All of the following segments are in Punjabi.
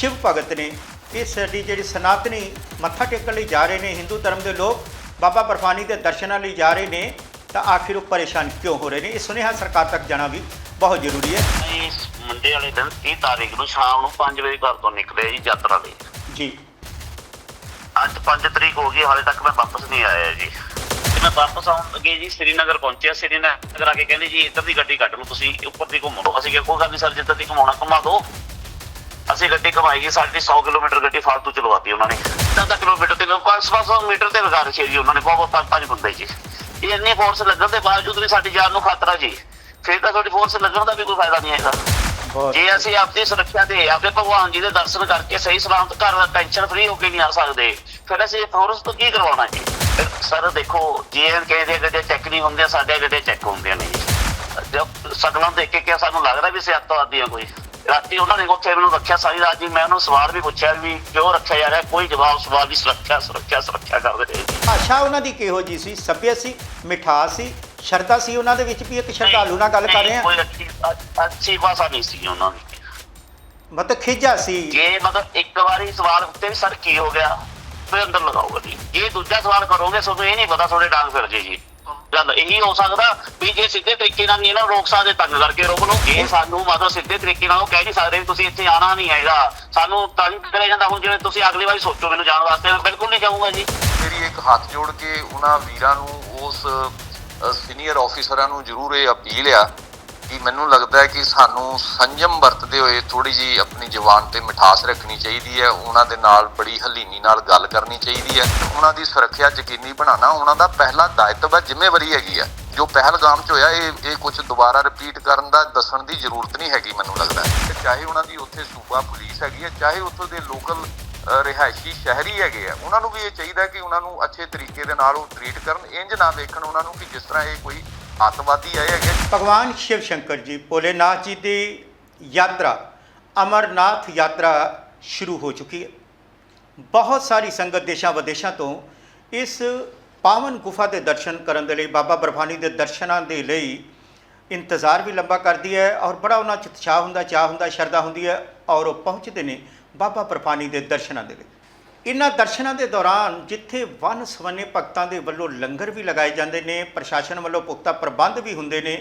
ਸ਼ਿਵ ਭਗਤ ਨੇ ਇਹ ਸਾਡੀ ਜਿਹੜੀ ਸਨਾਤਨੀ ਮੱਥਾ ਟੇਕਣ ਲਈ ਜਾ ਰਹੇ ਨੇ ਹਿੰਦੂ ਧਰਮ ਦੇ ਲੋਕ ਬਾਬਾ ਬਰਫਾਨੀ ਦੇ ਦਰਸ਼ਨਾਂ ਲਈ ਜਾ ਰਹੇ ਨੇ ਤਾਂ ਆਖਿਰ ਉਹ ਪਰੇਸ਼ਾਨ ਕਿਉਂ ਹੋ ਰਹੇ ਨੇ? ਇਹ ਸੁਨੇਹਾ ਸਰਕਾਰ ਤੱਕ ਜਾਣਾ ਵੀ ਬਹੁਤ ਜ਼ਰੂਰੀ ਹੈ। ਇਸ ਮੰਡੇ ਵਾਲੇ ਦਿਨ 30 ਤਾਰੀਖ ਨੂੰ ਸ਼ਾਮ ਨੂੰ 5 ਵਜੇ ਘਰ ਤੋਂ ਨਿਕਲੇ ਜੀ ਯਾਤਰਾ ਲਈ। ਜੀ। ਅੱਜ 5 ਤਰੀਕ ਹੋ ਗਈ ਹਾਲੇ ਤੱਕ ਮੈਂ ਵਾਪਸ ਨਹੀਂ ਆਇਆ ਜੀ। ਮੈਂ ਵਾਪਸ ਆਉਣ ਲੱਗੇ ਜੀ ਸ੍ਰੀਨਗਰ ਪਹੁੰਚਿਆ। ਸ੍ਰੀਨਗਰ ਆ ਕੇ ਕਹਿੰਦੇ ਜੀ ਇੱਧਰ ਦੀ ਗੱਡੀ ਕੱਢ ਲਓ ਤੁਸੀਂ ਉੱਪਰ ਦੀ ਘੁੰਮ ਲਓ। ਅਸੀਂ ਕਿਹਾ ਕੋਈ ਗੱਲ ਨਹੀਂ ਸਰ ਜਿੱਧਰ ਦੀ ਘੁਮਾਉਣਾ ਘੁਮਾ ਦਿਓ। ਅਸੀਂ ਗੱਡੀ ਘਮਾਈ ਸਾਡੀ 100 ਕਿਲੋਮੀਟਰ ਗੱਡੀ ਫਾਲਤੂ ਚਲਵਾਤੀ ਉਹਨਾਂ ਨੇ। 10 ਕਿਲੋਮੀਟਰ ਤੇ 500 ਮੀਟਰ ਤੇ ਲਗਾ ਰੱਖੀ ਜੀ ਉਹਨਾਂ ਨੇ ਬਹੁਤ ਬਹੁਤ ਪੰਜ ਬੰਦੇ ਜੀ। ਇਹ ਇੰਨੀ ਫੋਰਸ ਲੱਗਣ ਦੇ ਬਾਵਜੂਦ ਵੀ ਸਾਡੀ ਜਾਨ ਨੂੰ ਖਤਰਾ ਜੀ। ਫਿਰ ਤਾਂ ਤੁਹਾਡੀ ਫੋਰਸ ਲੱਗਣ ਦਾ ਵੀ ਕੋਈ ਫਾਇਦਾ ਨਹੀਂ ਹੈਗਾ। ਜੇ ਅਸੀਂ ਆਪਣੀ ਸੁਰੱਖਿਆ ਤੇ ਆਪਣੇ ਭਗਵਾਨ ਜੀ ਦੇ ਦਰਸ਼ਨ ਕਰਕੇ ਸਹੀ ਸਲਾਮਤ ਘਰ ਟੈਨਸ਼ਨ ਫ੍ਰੀ ਹੋ ਕੇ ਨਹੀਂ ਆ ਸਕਦੇ ਫਿਰ ਅਸੀਂ ਫੋਰਸ ਤੋਂ ਕੀ ਕਰਵਾਉਣਾ ਜੀ? ਸਰ ਦੇਖੋ ਜੀਐਨ ਕਹਿੰਦੇ ਗੱਡੇ ਚੈੱਕ ਨਹੀਂ ਹੁੰਦੇ ਸਾਡੇ ਗੱਡੇ ਚੈੱਕ ਹੁੰਦੇ ਨੇ ਜੀ। ਜਦ ਸਗਲਾਂ ਦੇਖ ਕੇ ਕਿਆ ਸਾਨੂੰ ਲੱਗਦਾ ਵੀ ਸਿਆਤਵਾਦੀ ਆ ਕੋਈ? ਰਾਤੀ ਉਹਨਾਂ ਨੇ ਉੱਥੇ ਮੈਨੂੰ ਰੱਖਿਆ ਸਾਰੀ ਰਾਤ ਜੀ ਮੈਂ ਉਹਨੂੰ ਸਵਾਲ ਵੀ ਪੁੱਛਿਆ ਵੀ ਕਿਉਂ ਰੱਖਿਆ ਜਾ ਰਿਹਾ ਕੋਈ ਜਵਾਬ ਸਵਾਲ ਵੀ ਸੁਰੱਖਿਆ ਸੁਰੱਖਿਆ ਸੁਰੱਖਿਆ ਕਰਦੇ ਰਹੇ ਭਾਸ਼ਾ ਉਹਨਾਂ ਦੀ ਕਿਹੋ ਜੀ ਸੀ? ਸੱਭਿਅ ਸੀ ਮਿਠਾਸ ਸੀ ਸ਼ਰਧਾ ਸੀ ਉਹਨਾਂ ਦੇ ਵਿੱਚ ਵੀ ਇੱਕ ਸ਼ਰਧਾਲੂ ਨਾਲ ਗੱਲ ਕਰ ਰਹੇ ਕੋਈ ਹਾਂ ਅੱਛੀ ਅੱਛੀ ਭਾਸ਼ਾ ਨਹੀਂ ਸੀ ਉਹਨਾਂ ਦੀ। ਮਤਲਬ ਖਿਜਾ ਸੀ। ਜੇ ਮਤਲਬ ਇੱਕ ਵਾਰੀ ਸਵਾਲ ਉੱਤੇ ਵੀ ਸਰ ਕੀ ਹੋ ਗਿਆ ਫਿਰ ਅੰਦਰ ਲਗਾਓਗਾ ਜੀ ਜੇ ਦੂਜਾ ਸਵਾਲ ਕਰੋਗੇ ਤੁਹਾਨੂੰ ਇਹ ਨਹੀਂ ਪਤਾ ਤੁਹਾਡੇ ਡਾਂਗ ਫਿਰ ਜੇ ਜੀ। ਗੱਲ ਇਹੀ ਹੋ ਸਕਦਾ ਵੀ ਜੇ ਸਿੱਧੇ ਤਰੀਕੇ ਨਾਲ ਨਹੀਂ ਇਹਨਾਂ ਨੂੰ ਰੋਕ ਸਕਦੇ, ਤੰਗ ਕਰਕੇ ਰੋਕ ਲਓ। ਜੇ ਸਾਨੂੰ ਮਤਲਬ ਸਿੱਧੇ ਤਰੀਕੇ ਨਾਲ ਉਹ ਕਹਿ ਨਹੀਂ ਸਕਦੇ ਵੀ ਤੁਸੀਂ ਇੱਥੇ ਆਣਾ ਨਹੀਂ ਹੈਗਾ। ਸਾਨੂੰ ਤੰਗ ਕਰਿਆ ਜਾਂਦਾ। ਹੁਣ ਜਿਵੇਂ ਤੁਸੀਂ ਅਗਲੀ ਵਾਰੀ ਸੋਚੋ ਮੈਨੂੰ ਜਾਣ ਵਾਸਤੇ, ਮੈਂ ਬਿਲਕੁਲ ਨਹੀਂ ਜਾਊਂਗਾ ਜੀ। ਮੇਰੀ ਇੱਕ ਹੱਥ ਜੋੜ ਕੇ ਉਹਨਾਂ ਵੀਰਾਂ ਨੂੰ, ਉਸ ਸੀਨੀਅਰ ਆਫੀਸਰਾਂ ਨੂੰ ਜ਼ਰੂਰ ਇਹ ਅਪੀਲ ਆ ਕਿ ਮੈਨੂੰ ਲੱਗਦਾ ਹੈ ਕਿ ਸਾਨੂੰ ਸੰਜਮ ਵਰਤਦੇ ਹੋਏ ਥੋੜੀ ਜੀ ਆਪਣੀ ਜ਼ੁਬਾਨ ਤੇ ਮਿਠਾਸ ਰੱਖਣੀ ਚਾਹੀਦੀ ਹੈ, ਉਹਨਾਂ ਦੇ ਨਾਲ ਬੜੀ ਹਲੀਮੀ ਨਾਲ ਗੱਲ ਕਰਨੀ ਚਾਹੀਦੀ ਹੈ। ਉਹਨਾਂ ਦੀ ਸੁਰੱਖਿਆ ਯਕੀਨੀ ਬਣਾਉਣਾ ਉਹਨਾਂ ਦਾ ਪਹਿਲਾ ਦਾਇਤਵ ਹੈ, ਜ਼ਿੰਮੇਵਾਰੀ ਹੈਗੀ ਹੈ। ਜੋ ਪਹਿਲਗਾਮ 'ਚ ਹੋਇਆ, ਇਹ ਇਹ ਕੁਝ ਦੁਬਾਰਾ ਰਿਪੀਟ ਕਰਨ ਦਾ ਦੱਸਣ ਦੀ ਜ਼ਰੂਰਤ ਨਹੀਂ ਹੈਗੀ ਮੈਨੂੰ ਲੱਗਦਾ ਤੇ ਚਾਹੇ ਉਹਨਾਂ ਦੀ ਉੱਥੇ ਸੂਬਾ ਪੁਲਿਸ ਹੈਗੀ ਹੈ, ਚਾਹੇ ਉੱਥੋਂ ਦੇ ਲੋਕਲ ਰਿਹਾਇਸ਼ੀ ਸ਼ਹਿਰੀ ਹੈਗੇ ਆ ਉਹਨਾਂ ਨੂੰ ਵੀ ਇਹ ਚਾਹੀਦਾ ਕਿ ਉਹਨਾਂ ਨੂੰ ਅੱਛੇ ਤਰੀਕੇ ਦੇ ਨਾਲ ਉਹ ਟਰੀਟ ਕਰਨ ਇੰਜ ਨਾ ਦੇਖਣ ਉਹਨਾਂ ਨੂੰ ਕਿ ਜਿਸ ਤਰ੍ਹਾਂ ਇਹ ਕੋਈ ਅੱਤਵਾਦੀ ਆਏ ਹੈਗੇ। ਭਗਵਾਨ ਸ਼ਿਵ ਸ਼ੰਕਰ ਜੀ, ਭੋਲੇਨਾਥ ਜੀ ਦੀ ਯਾਤਰਾ, ਅਮਰਨਾਥ ਯਾਤਰਾ ਸ਼ੁਰੂ ਹੋ ਚੁੱਕੀ ਹੈ। ਬਹੁਤ ਸਾਰੀ ਸੰਗਤ ਦੇਸ਼ਾਂ ਵਿਦੇਸ਼ਾਂ ਤੋਂ ਇਸ ਪਾਵਨ ਗੁਫਾ ਦੇ ਦਰਸ਼ਨ ਕਰਨ ਦੇ ਲਈ, ਬਾਬਾ ਬਰਫਾਨੀ ਦੇ ਦਰਸ਼ਨਾਂ ਦੇ ਲਈ ਇੰਤਜ਼ਾਰ ਵੀ ਲੰਬਾ ਕਰਦੀ ਹੈ ਔਰ ਬੜਾ ਉਹਨਾਂ 'ਚ ਉਤਸ਼ਾਹ ਹੁੰਦਾ, ਚਾਹ ਹੁੰਦਾ, ਸ਼ਰਧਾ ਹੁੰਦੀ ਹੈ ਔਰ ਉਹ ਪਹੁੰਚਦੇ ਨੇ ਬਾਬਾ ਬਰਫਾਨੀ ਦੇ ਦਰਸ਼ਨਾਂ ਦੇ ਲਈ। ਇਹਨਾਂ ਦਰਸ਼ਨਾਂ ਦੇ ਦੌਰਾਨ ਜਿੱਥੇ ਵਨ ਸਵੰਨੇ ਭਗਤਾਂ ਦੇ ਵੱਲੋਂ ਲੰਗਰ ਵੀ ਲਗਾਏ ਜਾਂਦੇ ਨੇ, ਪ੍ਰਸ਼ਾਸਨ ਵੱਲੋਂ ਪੁਖਤਾ ਪ੍ਰਬੰਧ ਵੀ ਹੁੰਦੇ ਨੇ,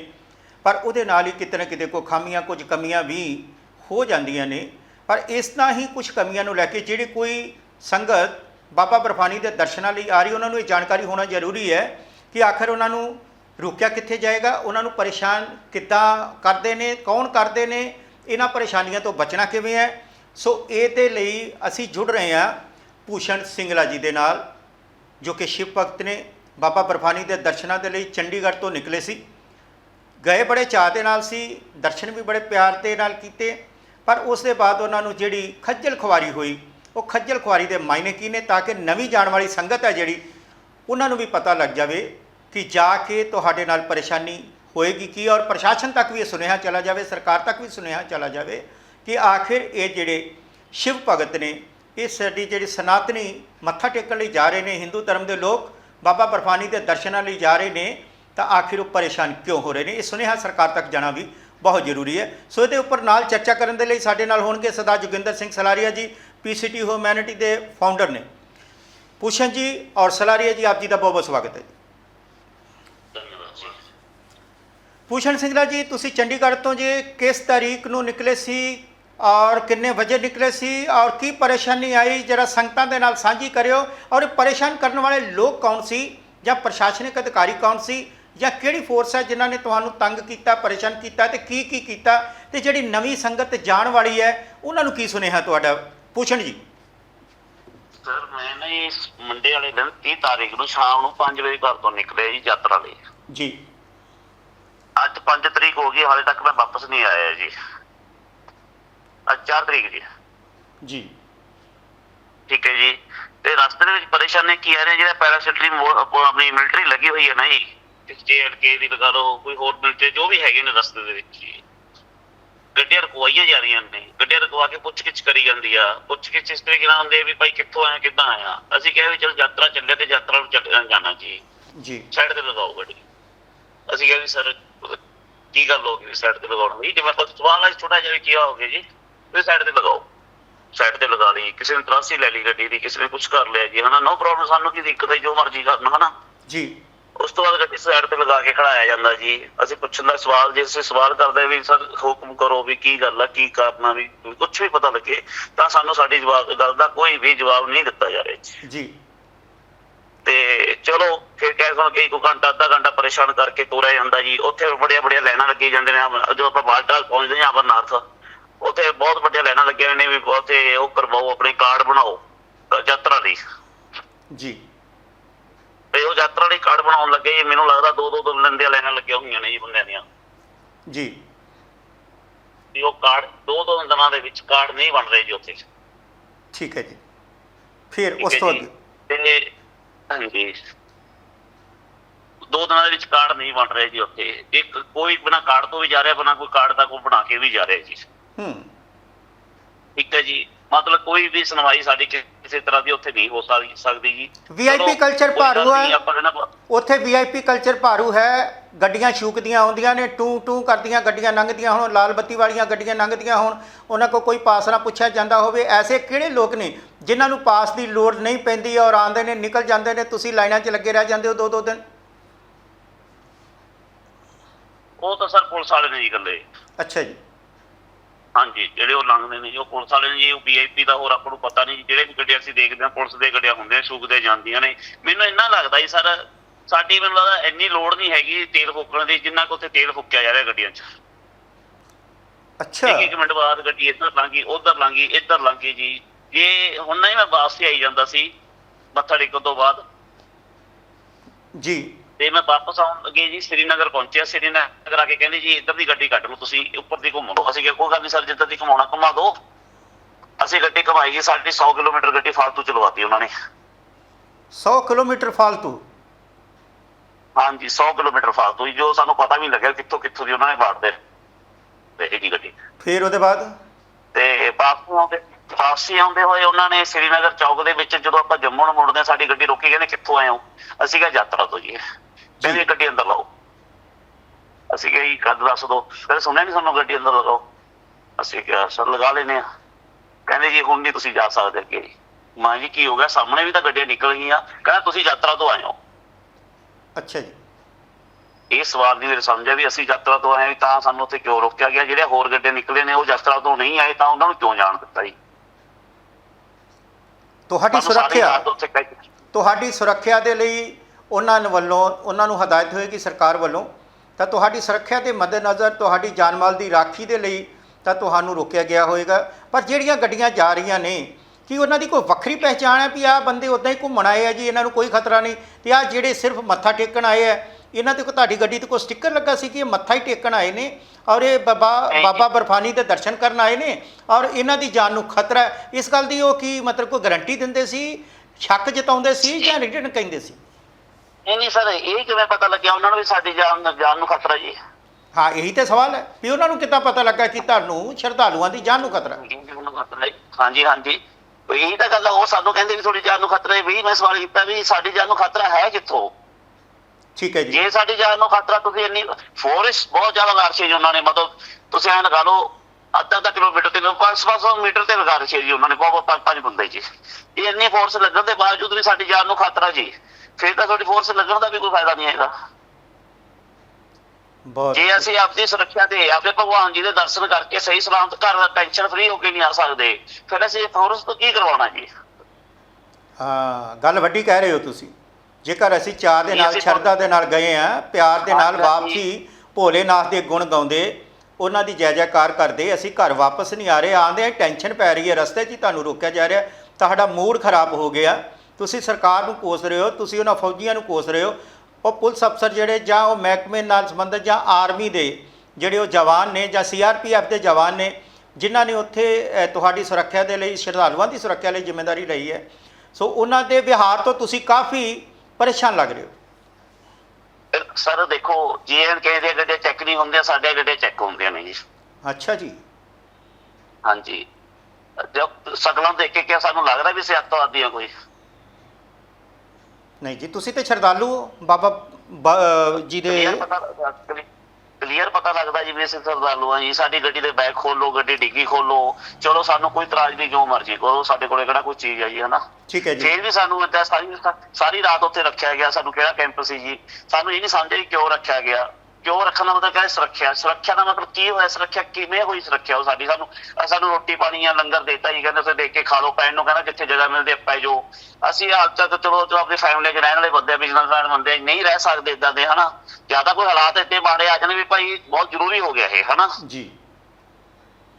ਪਰ ਉਹਦੇ ਨਾਲ ਹੀ ਕਿਤੇ ਨਾ ਕਿਤੇ ਕੋਈ ਖਾਮੀਆਂ, ਕੁਝ ਕਮੀਆਂ ਵੀ ਹੋ ਜਾਂਦੀਆਂ ਨੇ। ਪਰ ਇਸ ਤਰ੍ਹਾਂ ਹੀ ਕੁਝ ਕਮੀਆਂ ਨੂੰ ਲੈ ਕੇ ਜਿਹੜੀ ਕੋਈ ਸੰਗਤ ਬਾਬਾ ਬਰਫਾਨੀ ਦੇ ਦਰਸ਼ਨਾਂ ਲਈ ਆ ਰਹੀ, ਉਹਨਾਂ ਨੂੰ ਇਹ ਜਾਣਕਾਰੀ ਹੋਣਾ ਜ਼ਰੂਰੀ ਹੈ ਕਿ ਆਖਰ ਉਹਨਾਂ ਨੂੰ ਰੋਕਿਆ ਕਿੱਥੇ ਜਾਏਗਾ, ਉਹਨਾਂ ਨੂੰ ਪਰੇਸ਼ਾਨ ਕਿੱਦਾਂ ਕਰਦੇ ਨੇ, ਕੌਣ ਕਰਦੇ ਨੇ, ਇਹਨਾਂ ਪਰੇਸ਼ਾਨੀਆਂ ਤੋਂ ਬਚਣਾ ਕਿਵੇਂ ਹੈ? ਸੋ ਇਹਦੇ ਲਈ ਅਸੀਂ ਜੁੜ ਰਹੇ ਹਾਂ। ਭੂਸ਼ਣ ਸਿੰਗਲਾ ਜੀ ਦੇ ਨਾਲ, ਜੋ ਕਿ ਸ਼ਿਵ ਭਗਤ ਨੇ ਬਾਬਾ ਬਰਫਾਨੀ ਦੇ ਦਰਸ਼ਨਾਂ ਦੇ ਲਈ ਚੰਡੀਗੜ੍ਹ ਤੋਂ ਨਿਕਲੇ ਸੀ। ਗਏ ਬੜੇ ਚਾਅ ਦੇ ਨਾਲ ਸੀ, ਦਰਸ਼ਨ ਵੀ ਬੜੇ ਪਿਆਰ ਦੇ ਨਾਲ ਕੀਤੇ, ਪਰ ਉਸ ਦੇ ਬਾਅਦ ਉਹਨਾਂ ਨੂੰ ਜਿਹੜੀ ਖੱਜਲ ਖੁਆਰੀ ਹੋਈ, ਉਹ ਖੱਜਲ ਖੁਆਰੀ ਦੇ ਮਾਇਨੇ ਕੀ ਨੇ ਤਾਂ ਕਿ ਨਵੀਂ ਜਾਣ ਵਾਲੀ ਸੰਗਤ ਹੈ ਜਿਹੜੀ, ਉਹਨਾਂ ਨੂੰ ਵੀ ਪਤਾ ਲੱਗ ਜਾਵੇ ਕਿ ਜਾ ਕੇ ਤੁਹਾਡੇ ਨਾਲ ਪਰੇਸ਼ਾਨੀ ਹੋਏਗੀ ਕੀ ਔਰ ਪ੍ਰਸ਼ਾਸਨ ਤੱਕ ਵੀ ਇਹ ਸੁਨੇਹਾ ਚਲਾ ਜਾਵੇ, ਸਰਕਾਰ ਤੱਕ ਵੀ ਸੁਨੇਹਾ ਚਲਾ ਜਾਵੇ ਕਿ ਆਖਿਰ ਇਹ ਜਿਹੜੇ ਸ਼ਿਵ ਭਗਤ ਨੇ ਇਹ ਸਾਡੀ ਜਿਹੜੀ ਸਨਾਤਨੀ ਮੱਥਾ ਟੇਕਣ ਲਈ ਜਾ ਰਹੇ ਨੇ ਹਿੰਦੂ ਧਰਮ ਦੇ ਲੋਕ ਬਾਬਾ ਬਰਫਾਨੀ ਦੇ ਦਰਸ਼ਨਾਂ ਲਈ ਜਾ ਰਹੇ ਨੇ ਤਾਂ ਆਖਿਰ ਉਹ ਪਰੇਸ਼ਾਨ ਕਿਉਂ ਹੋ ਰਹੇ ਨੇ? ਇਹ ਸੁਨੇਹਾ ਸਰਕਾਰ ਤੱਕ ਜਾਣਾ ਵੀ ਬਹੁਤ ਜ਼ਰੂਰੀ ਹੈ। ਸੋ ਇਹਦੇ ਉੱਪਰ ਨਾਲ ਚਰਚਾ ਕਰਨ ਦੇ ਲਈ ਸਾਡੇ ਨਾਲ ਹੋਣਗੇ ਸਰਦਾਰ ਜੋਗਿੰਦਰ ਸਿੰਘ ਸਲਾਰੀਆ ਜੀ ਪੀਸੀਟੀ ਹਿਊਮੈਨਿਟੀ ਦੇ ਫਾਊਂਡਰ ਨੇ। ਭੂਸ਼ਣ ਜੀ ਔਰ ਸਲਾਰੀਆ ਜੀ ਆਪ ਜੀ ਦਾ ਬਹੁਤ ਬਹੁਤ ਸਵਾਗਤ ਹੈ ਭੂਸ਼ਣ ਸਿੰਘਲਾ ਜੀ ਤੁਸੀਂ ਚੰਡੀਗੜ੍ਹ ਤੋਂ ਜੇ ਕਿਸ ਤਾਰੀਖ ਨੂੰ ਨਿਕਲੇ ਸੀ? ਔਰ ਕਿੰਨੇ ਵਜੇ ਨਿਕਲੇ ਸੀ ਔਰ ਕੀ ਪਰੇਸ਼ਾਨੀ ਆਈ? ਜਰਾ ਸੰਗਤਾਂ ਦੇ ਨਾਲ ਸਾਂਝੀ ਕਰਿਓ। ਔਰ ਪਰੇਸ਼ਾਨ ਕਰਨ ਵਾਲੇ ਲੋਕ ਕੌਣ ਸੀ? ਜਾਂ ਪ੍ਰਸ਼ਾਸਨਿਕ ਅਧਿਕਾਰੀ ਕੌਣ ਸੀ? ਜਾਂ ਕਿਹੜੀ ਫੋਰਸ ਹੈ ਜਿਨ੍ਹਾਂ ਨੇ ਤੁਹਾਨੂੰ ਤੰਗ ਕੀਤਾ ਪਰੇਸ਼ਾਨ ਕੀਤਾ ਤੇ ਕੀ ਕੀ ਕੀਤਾ? ਤੇ ਜਿਹੜੀ ਨਵੀਂ ਸੰਗਤ ਜਾਣ ਵਾਲੀ ਹੈ ਉਹਨਾਂ ਨੂੰ ਕੀ ਸੁਨੇਹਾ ਤੁਹਾਡਾ? ਭੂਸ਼ਣ ਜੀ। ਸਰ ਮੈਂ ਨਾ ਇਸ ਮੰਡੇ ਵਾਲੇ ਦਿਨ 30 ਤਾਰੀਖ ਨੂੰ ਸ਼ਾਮ ਨੂੰ 5 ਵਜੇ ਘਰ ਤੋਂ ਨਿਕਲੇ ਜੀ ਯਾਤਰਾ ਲਈ। ਜੀ। ਅੱਜ 5 ਤਰੀਕ ਹੋ ਗਈ ਹਾਲੇ ਤੱਕ ਮੈਂ ਵਾਪਸ ਨਹੀਂ ਆਇਆ ਜੀ। ਅੱਜ 4 ਤਰੀਕ ਜੀ ਜੀ। ਠੀਕ ਹੈ ਜੀ। ਤੇ ਰਸਤੇ ਦੇ ਵਿੱਚ ਪਰੇਸ਼ਾਨੀ ਕੀ ਆ ਰਹੀ ਹੈ ਜਿਹੜਾ ਪੈਰਾਸਿਟਰੀ ਆਪਣੀ ਮਿਲਟਰੀ ਲੱਗੀ ਹੋਈ ਹੈ ਨਾ ਜੀ? ਜੇਐਲਕੇ ਦੀ ਲਗਾ ਲਓ ਕੋਈ ਹੋਰ ਮਿਲਟਰੀ ਜੋ ਵੀ ਹੈਗੇ ਨੇ ਰਸਤੇ ਦੇ ਵਿੱਚ ਜੀ। ਗੱਡੀਆਂ ਰਕਵਾਈਆਂ ਜਾ ਰਹੀਆਂ ਨੇ। ਗੱਡੀਆਂ ਰਕਵਾ ਕੇ ਪੁੱਛ ਗਿੱਛ ਕਰੀ ਜਾਂਦੀ ਆ। ਪੁੱਛ ਗਿੱਛ ਇਸ ਤਰੀਕੇ ਨਾਲ ਹੁੰਦੀ ਆ ਵੀ ਭਾਈ ਕਿੱਥੋਂ ਆਇਆ ਕਿੱਦਾਂ ਆਇਆ ਅਸੀਂ ਕਿਹਾ ਵੀ ਚਲ ਯਾਤਰਾ ਚੱਲੇ ਤੇ ਯਾਤਰਾ ਨੂੰ ਚੱਲ ਜਾਣਾ ਜੀ। ਜੀ। ਸਾਈਡ ਤੇ ਲਗਾਓ ਗੱਡੀ। ਅਸੀਂ ਕਿਹਾ ਵੀ ਸਰ ਕੀ ਗੱਲ ਹੋ ਗਈ ਸਾਈਡ ਤੇ ਲਗਾਉਣ? ਦੀ ਜਿਵੇਂ ਆਪਾਂ ਸਵਾਲ ਹੈ ਛੋਟਾ ਜਿਹਾ ਵੀ ਕੀ ਹੋ ਗਿਆ ਜੀ। ਵੀ ਸਾਈਡ ਤੇ ਲਗਾਓ। ਸਾਈਡ ਲਈ ਕਿਸੇ ਨੇ ਤਰਾਸੀ ਲੈ ਲਈ ਗੱਡੀ ਦੀ ਕਿਸੇ ਨੇ ਕੁਝ ਕਰ ਲਿਆ ਜੀ ਹਨਾ? ਨੋ ਪ੍ਰੋਬਲਮ ਸਾਨੂੰ ਕੀ ਦਿੱਕਤ ਹੈ ਜੋ ਮਰਜ਼ੀ ਕਰਨ ਹਨਾ? ਜੀ। ਉਸ ਤੋਂ ਬਾਅਦ ਗੱਡੀ ਸਾਈਡ ਤੇ ਲਗਾ ਕੇ ਖੜਾਇਆ ਜਾਂਦਾ ਜੀ। ਅਸੀਂ ਪੁੱਛਣ ਦਾ ਸਵਾਲ ਜੇ ਅਸੀਂ ਸਵਾਲ ਕਰਦੇ ਵੀ ਸਰ ਹੁਕਮ ਕਰੋ ਵੀ ਕੀ ਗੱਲ ਆ ਕੀ ਕਰਨਾ ਵੀ ਕੁਝ ਵੀ ਪਤਾ ਲੱਗੇ ਤਾਂ ਸਾਨੂੰ ਸਾਡੀ ਜਵਾਬ ਗੱਲ ਦਾ ਕੋਈ ਵੀ ਜਵਾਬ ਨਹੀਂ ਦਿੱਤਾ ਜਾ ਰਿਹਾ ਜੀ। ਤੇ ਚਲੋ ਫਿਰ ਕਹਿ ਸੁਣ ਕੇ ਕੋਈ ਘੰਟਾ ਅੱਧਾ ਘੰਟਾ ਪਰੇਸ਼ਾਨ ਕਰਕੇ ਤੋਰਿਆ ਜਾਂਦਾ ਜੀ। ਉੱਥੇ ਬੜੀਆਂ ਬੜੀਆਂ ਲਾਈਨਾਂ ਲੱਗੀ ਜਾਂਦੇ ਨੇ ਜਦੋਂ ਆਪਾਂ ਬਾਲਟਾਲ ਪਹੁੰਚਦੇ ਹਾਂ ਅਮਰਨਾਥ ਉੱਥੇ ਬਹੁਤ ਵੱਡੀਆਂ ਲਾਈਨਾਂ ਲੱਗੀਆਂ ਨੇ ਵੀ ਉੱਥੇ ਉਹ ਕਰਵਾਓ ਆਪਣੇ ਕਾਰਡ ਬਣਾਓ ਯਾਤਰਾ ਲਈ ਜੀ। ਤੇ ਉਹ ਯਾਤਰਾ ਲਈ ਕਾਰਡ ਬਣਾਉਣ ਲੱਗੇ ਮੈਨੂੰ ਲੱਗਦਾ ਦੋ ਦੋ ਦਿਨ ਦੀਆਂ ਲਾਈਨਾਂ ਲੱਗੀਆਂ ਹੋਈਆਂ ਨੇ ਜੀ ਬੰਦਿਆਂ ਦੀਆਂ। ਜੀ। ਵੀ ਉਹ ਕਾਰਡ ਦੋ ਦੋ ਦਿਨਾਂ ਦੇ ਵਿੱਚ ਕਾਰਡ ਨਹੀਂ ਬਣ ਰਹੇ ਜੀ ਉੱਥੇ। ਠੀਕ ਹੈ ਜੀ। ਫਿਰ ਉਸ ਤੋਂ। ਅੱਗੇ। ਤੇ ਹਾਂਜੀ। ਦੋ ਦਿਨਾਂ ਦੇ ਵਿੱਚ ਕਾਰਡ ਨਹੀਂ ਬਣ ਰਹੇ ਜੀ ਉੱਥੇ। ਇੱਕ ਕੋਈ ਬਿਨਾ ਕਾਰਡ ਤੋਂ ਵੀ ਜਾ ਰਿਹਾ ਬਿਨਾ ਕੋਈ ਕਾਰਡ ਦਾ ਕੋਈ ਬਣਾ ਕੇ ਵੀ ਜਾ ਰਿਹਾ ਜੀ। ਹੂੰ। ਠੀਕ ਹੈ ਜੀ। ਮਤਲਬ ਕੋਈ ਵੀ ਸੁਣਵਾਈ ਸਾਡੀ ਕਿ- ਕਿਸੇ ਤਰ੍ਹਾਂ ਦੀ ਉੱਥੇ ਨਹੀਂ ਹੋ ਸਕਦੀ ਜੀ। ਕੋਈ ਗੱਲ ਭਾਰੂ ਹੈ। ਉੱਥੇ ਵੀਆਈਪੀ ਕਲਚਰ ਭਾਰੂ ਹੈ। ਗੱਡੀਆਂ ਸ਼ੂਕਦੀਆਂ ਆਉਂਦੀਆਂ ਨੇ ਟੂ ਟੂ ਕਰਦੀਆਂ ਗੱਡੀਆਂ ਲੰਘਦੀਆਂ ਹੁਣ ਲਾਲ ਬੱਤੀ ਵਾਲੀਆਂ ਗੱਡੀਆਂ ਲੰਘਦੀਆਂ ਹੁਣ। ਉਹਨਾਂ ਕੋਲ ਕੋਈ ਪਾਸ ਨਾ ਪੁੱਛਿਆ ਜਾਂਦਾ ਹੋਵੇ। ਐਸੇ ਕਿਹੜੇ ਲੋਕ ਨੇ ਜਿਨ੍ਹਾਂ ਨੂੰ ਪਾਸ ਦੀ ਲੋੜ ਨਹੀਂ ਪੈਂਦੀ ਔਰ ਆਉਂਦੇ ਨੇ ਨਿਕਲ ਜਾਂਦੇ ਨੇ ਤੁਸੀਂ ਲਾਈਨਾਂ 'ਚ ਲੱਗੇ ਰਹਿ ਜਾਂਦੇ ਹੋ ਦੋ ਦੋ ਦਿਨ? ਉਹ ਤਾਂ ਸਰ ਪੁਲਿਸ ਵਾਲੇ ਨੇ ਜੀ ਇਕੱਲੇ। ਅੱਛਾ ਜੀ। ਹਾਂਜੀ ਜਿਹੜੇ ਉਹ ਲੰਘਦੇ ਨੇ ਜੀ ਉਹ ਪੁਲਿਸ ਵਾਲੇ ਨੇ ਜੀ ਉਹ ਵੀਆਈਪੀ ਦਾ ਹੋਰ ਆਪਾਂ ਨੂੰ ਪਤਾ ਨਹੀਂ ਜੀ, ਜਿਹੜੇ ਵੀ ਗੱਡੀਆਂ ਅਸੀਂ ਦੇਖਦੇ ਹਾਂ ਪੁਲਿਸ ਦੇ ਗੱਡੀਆਂ ਹੁੰਦੀਆਂ ਸ਼ੂਕਦੇ ਜਾਂਦੀਆਂ ਨੇ। ਮੈਨੂੰ ਇੰਨਾ ਲੱਗਦਾ ਜੀ ਸਰ ਸਾਡੀ ਮੈਨੂੰ ਲੱਗਦਾ ਇੰਨੀ ਲੋੜ ਨਹੀਂ ਹੈਗੀ ਤੇਲ ਫੂਕਣ ਦੀ ਜਿੰਨਾ ਕੁ ਉੱਥੇ ਤੇਲ ਫੂਕਿਆ ਜਾ ਰਿਹਾ ਗੱਡੀਆਂ 'ਚ। ਅੱਛਾ। ਇੱਕ ਇੱਕ ਮਿੰਟ ਬਾਅਦ ਗੱਡੀ ਇੱਧਰ ਲੰਘੀ ਉੱਧਰ ਲੰਘੀ ਇੱਧਰ ਲੰਘੀ ਜੀ। ਜੇ ਹੁਣ ਨਹੀਂ ਮੈਂ ਵਾਪਸ ਆਈ ਜਾਂਦਾ ਸੀ ਮੱਥਾ ਟੇਕਣ ਤੋਂ ਬਾਅਦ। ਜੀ। ਤੇ ਮੈਂ ਵਾਪਸ ਆਉਣ ਲੱਗੇ ਜੀ ਸ੍ਰੀਨਗਰ ਪਹੁੰਚਿਆ ਸ੍ਰੀਨਗਰ ਆ ਕੇ ਕਹਿੰਦੇ ਜੀ ਇੱਧਰ ਦੀ ਗੱਡੀ ਕੱਢ ਲਓ ਤੁਸੀਂ ਉੱਪਰ ਦੀ ਘੁੰਮ ਲਓ। ਅਸੀਂ ਕਿਹਾ ਕੋਈ ਗੱਲ ਨਹੀਂ ਸਰ ਜਿੱਧਰ ਦੀ ਘੁਮਾਉਣਾ ਘੁਮਾ ਦਿਓ। ਅਸੀਂ ਗੱਡੀ ਘੁਮਾਈ ਜੀ ਸਾਡੀ 100 ਕਿਲੋਮੀਟਰ ਗੱਡੀ ਫਾਲਤੂ ਚਲਵਾਤੀ ਉਹਨਾਂ ਨੇ। 100 ਕਿਲੋਮੀਟਰ ਫਾਲਤੂ? ਹਾਂਜੀ 100 ਕਿਲੋਮੀਟਰ ਫਾਲਤੂ ਜੀ, ਸਾਨੂੰ ਪਤਾ ਵੀ ਲੱਗਿਆ ਕਿੱਥੋਂ ਕਿੱਥੋਂ ਦੀ ਉਹਨਾਂ ਨੇ ਵਾੜਦੇ ਤੇ ਜੀ ਗੱਡੀ। ਫਿਰ ਉਹਦੇ ਬਾਅਦ? ਤੇ ਵਾਪਸ ਆਉਂਦੇ ਵਾਪਸੀ ਆਉਂਦੇ ਹੋਏ ਉਹਨਾਂ ਨੇ ਸ੍ਰੀਨਗਰ ਚੌਕ ਦੇ ਵਿੱਚ ਜਦੋਂ ਆਪਾਂ ਜੰਮੂ ਨੂੰ ਮੁੜਦੇ ਸਾਡੀ ਗੱਡੀ ਰੋਕੀ ਕਹਿੰਦੇ ਕਿੱਥੋਂ ਆਏ ਹੋ? ਅਸੀਂ ਕਿਹਾ ਯਾਤਰਾ ਤੋਂ ਜੀ। ਕਹਿੰਦੇ ਗੱਡੀ ਅੰਦਰ ਲਾਓ। ਅਸੀਂ ਕਿਹਾ ਜੀ ਕਦ ਦੱਸ ਦੋ ਕਹਿੰਦੇ ਸੁਣਿਆ ਨਹੀਂ ਸਾਨੂੰ ਗੱਡੀ ਅੰਦਰ ਲਗਾਓ। ਅਸੀਂ ਕਿਹਾ ਸਰ ਲਗਾ ਲੈਨੇ ਆ ਕਹਿੰਦੇ ਜੀ ਹੁਣ ਨਹੀਂ ਤੁਸੀਂ ਜਾ ਸਕਦੇ ਅੱਗੇ। ਮਾਂ ਜੀ ਕੀ ਹੋ ਗਿਆ? ਸਾਹਮਣੇ ਵੀ ਤਾਂ ਗੱਡੀਆਂ ਨਿਕਲ ਗਈਆਂ। ਕਹਿੰਦਾ ਤੁਸੀਂ ਯਾਤਰਾ ਤੋਂ ਆਏ ਹੋ। ਅੱਛਾ ਜੀ। ਇਹ ਸਵਾਲ ਦੀ ਮੇਰੇ ਸਮਝਿਆ ਵੀ ਅਸੀਂ ਯਾਤਰਾ ਤੋਂ ਆਏ ਤਾਂ ਸਾਨੂੰ ਉੱਥੇ ਕਿਉਂ ਰੋਕਿਆ ਗਿਆ? ਜਿਹੜੇ ਹੋਰ ਗੱਡੇ ਨਿਕਲੇ ਨੇ ਉਹ ਯਾਤਰਾ ਤੋਂ ਨਹੀਂ ਆਏ ਤਾਂ ਉਹਨਾਂ ਨੂੰ ਕਿਉਂ ਜਾਣ ਦਿੱਤਾ ਜੀ? ਤੁਹਾਡੀ ਸੁਰੱਖਿਆ ਤੁਹਾਡੀ ਸੁਰੱਖਿਆ ਦੇ ਲਈ ਉਹਨਾਂ ਵੱਲੋਂ ਉਹਨਾਂ ਨੂੰ ਹਦਾਇਤ ਹੋਏਗੀ ਸਰਕਾਰ ਵੱਲੋਂ ਤਾਂ ਤੁਹਾਡੀ ਸੁਰੱਖਿਆ ਦੇ ਮੱਦੇਨਜ਼ਰ ਤੁਹਾਡੀ ਜਾਨ ਮਾਲ ਦੀ ਰਾਖੀ ਦੇ ਲਈ ਤਾਂ ਤੁਹਾਨੂੰ ਰੋਕਿਆ ਗਿਆ ਹੋਵੇਗਾ ਪਰ ਜਿਹੜੀਆਂ ਗੱਡੀਆਂ ਜਾ ਰਹੀਆਂ ਨੇ ਕੀ ਉਹਨਾਂ ਦੀ ਕੋਈ ਵੱਖਰੀ ਪਹਿਚਾਣ ਹੈ ਵੀ ਆਹ ਬੰਦੇ ਉਦਾਂ ਹੀ ਘੁੰਮਣ ਆਏ ਆ ਜੀ ਇਹਨਾਂ ਨੂੰ ਕੋਈ ਖਤਰਾ ਨਹੀਂ? ਤੇ ਆਹ ਜਿਹੜੇ ਸਿਰਫ ਮੱਥਾ ਟੇਕਣ ਆਏ ਆ ਇਹਨਾਂ ਤੇ ਕੋਈ ਤੁਹਾਡੀ ਗੱਡੀ ਤੇ ਕੋਈ ਸਟicker ਲੱਗਾ ਸੀ ਕਿ ਇਹ ਮੱਥਾ ਹੀ ਟੇਕਣ ਆਏ ਨੇ? ਔਰ ਇਹ ਬਾਬਾ। ਬਾਬਾ ਬਰਫਾਨੀ ਦੇ ਦਰਸ਼ਨ ਕਰਨ ਆਏ ਨੇ? ਔਰ ਇਹਨਾਂ ਦੀ ਜਾਨ ਨੂੰ ਖਤਰਾ ਹੈ? ਇਸ ਗੱਲ ਦੀ ਉਹ ਕੀ ਮਤਲਬ ਕੋਈ ਗਾਰੰਟੀ ਦਿੰਦੇ ਸੀ? ਸ਼ੱਕ ਜਤਾਉਂਦੇ ਸੀ ਜਾਂ ਰਿਟਰਨ ਕਹਿੰਦੇ ਸੀ? ਨਹੀਂ ਨਹੀਂ ਸਰ ਇਹ ਕਿਵੇਂ ਪਤਾ ਲੱਗਿਆ? ਉਹਨਾਂ ਨੂੰ ਵੀ ਸਾਡੀ ਜਾਨ ਜਾਨ ਨੂੰ ਖਤਰਾ ਜੀ। ਹਾਂ ਇਹੀ ਤੇ ਸਵਾਲ ਹੈ ਵੀ ਉਹਨਾਂ ਨੂੰ ਕਿੱਦਾਂ ਪਤਾ ਲੱਗਾ ਕਿ ਤੁਹਾਨੂੰ ਸ਼ਰਧਾਲੂਆਂ ਦੀ ਜਾਨ ਨੂੰ ਖਤਰਾ ਹੈ? ਹਾਂਜੀ ਹਾਂਜੀ। ਵੀ ਇਹੀ ਤਾਂ ਗੱਲ ਆ ਉਹ ਸਾਨੂੰ ਕਹਿੰਦੇ ਵੀ ਤੁਹਾਡੀ ਜਾਨ ਨੂੰ ਖਤਰਾ ਹੈ। ਵੀ ਮੈਂ ਸਵਾਲ ਕੀਤਾ ਵੀ ਸਾਡੀ ਜਾਨ ਨੂੰ ਖਤਰਾ ਹੈ ਕਿੱਥੋਂ? ਠੀਕ ਹੈ ਜੀ। ਜੇ ਸਾਡੀ ਜਾਨ ਨੂੰ ਖਤਰਾ ਤੁਸੀਂ ਇੰਨੀ ਫੋਰਸ ਬਹੁਤ ਜ਼ਿਆਦਾ ਜੀ ਉਹਨਾਂ ਨੇ। ਮਤਲਬ ਤੁਸੀਂ ਐਂ ਲਗਾ ਲਓ ਅੱਧਾ ਅੱਧਾ ਕਿਲੋਮੀਟਰ ਤੇ 500 ਮੀਟਰ ਤੇ ਲਗਾ ਰੱਖੀ ਹੈ ਜੀ ਉਹਨਾਂ ਨੇ ਬਹੁਤ ਪੰਜ ਪੰਜ ਬੰਦੇ ਜੀ। ਇਹ ਇੰਨੀ ਫੋਰਸ ਲੱਗਣ ਦੇ ਬਾਵਜੂਦ ਵੀ ਸਾਡੀ ਜਾਨ ਨੂੰ ਖਤਰਾ ਜੀ। ਫਿਰ ਤਾਂ ਤੁਹਾਡੀ ਫੋਰਸ ਲੱਗਣ ਦਾ ਵੀ ਕੋਈ ਫਾਇਦਾ ਨਹੀਂ ਹੈਗਾ। ਬਹੁਤ ਜੇ ਅਸੀਂ ਆਪਣੀ ਸੁਰੱਖਿਆ ਤੇ ਆਪਣੇ ਭਗਵਾਨ ਜੀ ਦੇ ਦਰਸ਼ਨ ਕਰਕੇ ਸਹੀ ਸਲਾਮਤ ਘਰ ਟੈਨਸ਼ਨ ਫ੍ਰੀ ਹੋ ਕੇ ਨਹੀਂ ਆ ਸਕਦੇ ਫਿਰ ਅਸੀਂ ਫੋਰਸ ਤੋਂ ਕੀ ਕਰਵਾਉਣਾ ਜੀ? ਹਾਂ ਗੱਲ ਵੱਡੀ ਕਹਿ ਰਹੇ ਹੋ ਤੁਸੀਂ। ਜੇਕਰ ਅਸੀਂ ਚਾਹ ਦੇ ਨਾਲ ਸ਼ਰਧਾ ਦੇ ਨਾਲ ਗਏ ਆ ਪਿਆਰ ਦੇ ਨਾਲ। ਵਾਪਸੀ ਭੋਲੇਨਾਥ ਦੇ ਗੁਣ ਗਾਉਂਦੇ ਉਹਨਾਂ ਦੀ ਜੈ ਜੈਕਾਰ ਕਰਦੇ ਅਸੀਂ ਘਰ ਵਾਪਸ ਨਹੀਂ ਆ ਰਹੇ। ਆਂਦੇ ਆ ਟੈਨਸ਼ਨ ਪੈ ਰਹੀ ਹੈ, ਰਸਤੇ 'ਚ ਹੀ ਤੁਹਾਨੂੰ ਰੋਕਿਆ ਜਾ ਰਿਹਾ। ਤੁਹਾਡਾ ਮੂਡ ਖਰਾਬ ਹੋ ਗਿਆ। ਤੁਸੀਂ ਸਰਕਾਰ ਨੂੰ ਕੋਸ ਰਹੇ ਹੋ, ਤੁਸੀਂ ਉਹਨਾਂ ਫੌਜੀਆਂ ਨੂੰ ਕੋਸ ਰਹੇ ਹੋ। ਉਹ ਪੁਲਿਸ ਅਫਸਰ ਜਿਹੜੇ ਜਾਂ ਉਹ ਮਹਿਕਮੇ ਨਾਲ ਸੰਬੰਧਿਤ ਜਾਂ ਆਰਮੀ ਦੇ ਜਿਹੜੇ ਉਹ ਜਵਾਨ ਨੇ ਜਾਂ ਸੀਆਰਪੀਐਫ ਦੇ ਜਵਾਨ ਨੇ, ਜਿਨ੍ਹਾਂ ਨੇ ਉੱਥੇ ਤੁਹਾਡੀ ਸੁਰੱਖਿਆ ਦੇ ਲਈ, ਸ਼ਰਧਾਲੂਆਂ ਦੀ ਸੁਰੱਖਿਆ ਲਈ ਜ਼ਿੰਮੇਵਾਰੀ ਲਈ ਹੈ। ਸੋ ਉਹਨਾਂ ਦੇ ਵਿਹਾਰ ਤੋਂ ਤੁਸੀਂ ਕਾਫੀ ਪਰੇਸ਼ਾਨ ਲੱਗ ਰਹੇ ਹੋ। ਸਰ ਦੇਖੋ ਜੀਐਨਕੇ ਦੇ ਗੱਡੇ ਚੈੱਕ ਨਹੀਂ ਹੁੰਦੇ ਸਾਡੇ ਗੱਡੇ ਚੈੱਕ ਹੁੰਦੇ ਨੇ ਜੀ। ਅੱਛਾ ਜੀ। ਹਾਂਜੀ। ਜਦ ਸ਼ਕਲਾਂ ਦੇਖ ਕੇ ਕਿਆ ਸਾਨੂੰ ਲੱਗਦਾ ਵੀ ਸਿਆਤਵਾਦੀ ਆ ਕੋਈ। ਨਹੀਂ ਜੀ ਤੁਸੀਂ ਤੇ ਸ਼ਰਧਾਲੂ ਹੋ। ਬਾਬਾ ਬ- ਜੀ ਦੇ ਕਲੀਅਰ ਪਤਾ ਕਲੀਅਰ ਪਤਾ ਲੱਗਦਾ ਜੀ ਵੀ ਅਸੀਂ ਸਰਦਾਲੂ ਆ ਜੀ ਸਾਡੀ ਗੱਡੀ ਦੇ ਬੈਗ ਖੋਲੋ ਗੱਡੀ ਡਿੱਗੀ ਖੋਲੋ ਚਲੋ ਸਾਨੂੰ ਕੋਈ ਇਤਰਾਜ਼ ਨਹੀਂ ਜੋ ਮਰਜ਼ੀ ਕਰੋ ਸਾਡੇ ਕੋਲੇ ਕਿਹੜਾ ਕੋਈ ਚੀਜ਼ ਹੈ ਜੀ ਹਨਾ ਠੀਕ ਹੈ ਜੀ। ਫੇਰ ਵੀ ਸਾਨੂੰ ਏਦਾਂ ਸਾਰੀ ਸਾਰੀ ਰਾਤ ਉੱਥੇ ਰੱਖਿਆ ਗਿਆ ਸਾਨੂੰ ਕਿਹੜਾ ਕੈਂਪ ਸੀ ਜੀ? ਸਾਨੂੰ ਇਹ ਨਹੀਂ ਸਮਝ ਆਈ ਕਿਉਂ ਰੱਖਿਆ ਗਿਆ। ਕਿਉਂ ਰੱਖਣ ਦਾ ਮਤਲਬ ਕਹਿੰਦੇ ਸੁਰੱਖਿਆ? ਸੁਰੱਖਿਆ ਦਾ ਮਤਲਬ ਕੀ ਹੋਇਆ? ਸੁਰੱਖਿਆ ਕਿਵੇਂ ਹੋਈ ਸੁਰੱਖਿਆ ਉਹ ਸਾਡੀ? ਸਾਨੂੰ ਸਾਨੂੰ ਰੋਟੀ ਪਾਣੀ ਜਾਂ ਲੰਗਰ ਦੇਤਾ ਜੀ। ਕਹਿੰਦੇ ਤੁਸੀਂ ਦੇਖ ਕੇ ਖਾ ਲਓ ਪੈਣ ਨੂੰ ਕਹਿੰਦਾ ਜਿੱਥੇ ਜਗ੍ਹਾ ਮਿਲਦੀ ਪੈ ਜਾਓ ਅਸੀਂ ਹਾਲ ਤੱਕ ਚਲੋ ਚਲੋ ਆਪਣੀ ਫੈਮਿਲੀ 'ਚ ਰਹਿਣ ਵਾਲੇ ਬੰਦੇ ਬਿਜ਼ਨਸਮੈਨ ਬੰਦੇ ਆ, ਨਹੀਂ ਰਹਿ ਸਕਦੇ ਇਦਾਂ ਦੇ ਹਨਾ? ਜ਼ਿਆਦਾ ਕੋਈ ਹਾਲਾਤ ਇੱਥੇ ਮਾੜੇ ਆ ਜਾਣ ਵੀ ਭਾਈ ਬਹੁਤ ਜ਼ਰੂਰੀ ਹੋ ਗਿਆ ਇਹ ਹਨਾ? ਜੀ।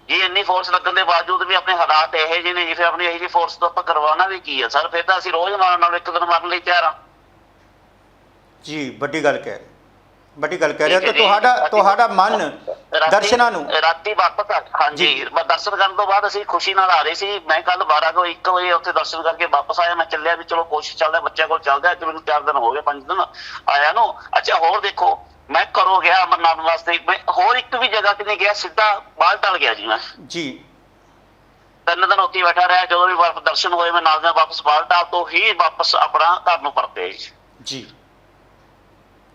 ਜੀ ਇੰਨੀ ਫੋਰਸ ਲੱਗਣ ਦੇ ਬਾਵਜੂਦ ਵੀ ਆਪਣੇ ਹਾਲਾਤ ਇਹੋ ਜਿਹੇ ਨੇ ਜੀ ਫਿਰ ਆਪਣੀ ਇਹੋ ਜਿਹੀ ਫੋਰਸ ਤੋਂ ਆਪਾਂ ਕਰਵਾਉਣਾ ਵੀ ਕੀ ਆ ਸਰ? ਫਿਰ ਤਾਂ ਅਸੀਂ ਰੋਜ਼ ਮਾਰਨ ਨਾਲ ਇੱਕ ਦਿਨ ਮਰਨ ਲਈ ਤਿਆਰ ਆ। ਜੀ ਵੱਡੀ ਗੱਲ ਕਹਿ ਰਹੇ ਵੱਡੀ ਗੱਲ ਕਹਿ ਰਹੇ ਹੋ ਤੇ। ਤੁਹਾਡਾ ਤੁਹਾਡਾ ਮਨ ਦਰਸ਼ਨਾਂ ਨੂੰ ਰਾਤੀ ਵਾਪਸ ਹਾਂਜੀ। ਦਰਸ਼ਨ ਕਰਨ ਤੋਂ ਬਾਅਦ ਅਸੀਂ ਖੁਸ਼ੀ ਨਾਲ ਆ ਰਹੇ ਸੀ। ਮੈਂ ਕੱਲ 12 ਤੋਂ 1 ਵਜੇ ਉੱਥੇ ਦਰਸ਼ਨ ਕਰਕੇ ਵਾਪਸ ਆਇਆ। ਮੈਂ ਚੱਲਿਆ ਵੀ ਚਲੋ ਕੋਸ਼ਿਸ਼ ਚੱਲਦਾ ਬੱਚਿਆਂ ਕੋਲ ਚੱਲਦਾ ਅੱਜ ਮੈਨੂੰ 4 ਦਿਨ ਹੋ ਗਏ 5 ਦਿਨ ਆਇਆ ਨੂੰ। ਅੱਛਾ ਹੋਰ ਦੇਖੋ। ਮੈਂ ਘਰੋਂ ਗਿਆ ਅਮਰਨਾਥ ਵਾਸਤੇ। ਮੈਂ ਹੋਰ ਇੱਕ ਵੀ ਜਗ੍ਹਾ ਤੇ ਨਹੀਂ ਗਿਆ। ਸਿੱਧਾ ਬਾਹਰ ਟਲ ਗਿਆ ਜੀ ਮੈਂ। ਜੀ। ਤਿੰਨ ਦਿਨ ਉੱਥੇ ਬੈਠਾ ਰਿਹਾ। ਜਦੋਂ ਵੀ ਦਰਸ਼ਨ ਹੋਏ ਮੈਂ ਨਾਲ ਨਾਲ ਵਾਪਸ ਬਾਲਟਾਲ ਤੋਂ ਹੀ ਵਾਪਸ ਆਪਣਾ ਘਰ ਨੂੰ ਪਰਤੇ ਜੀ।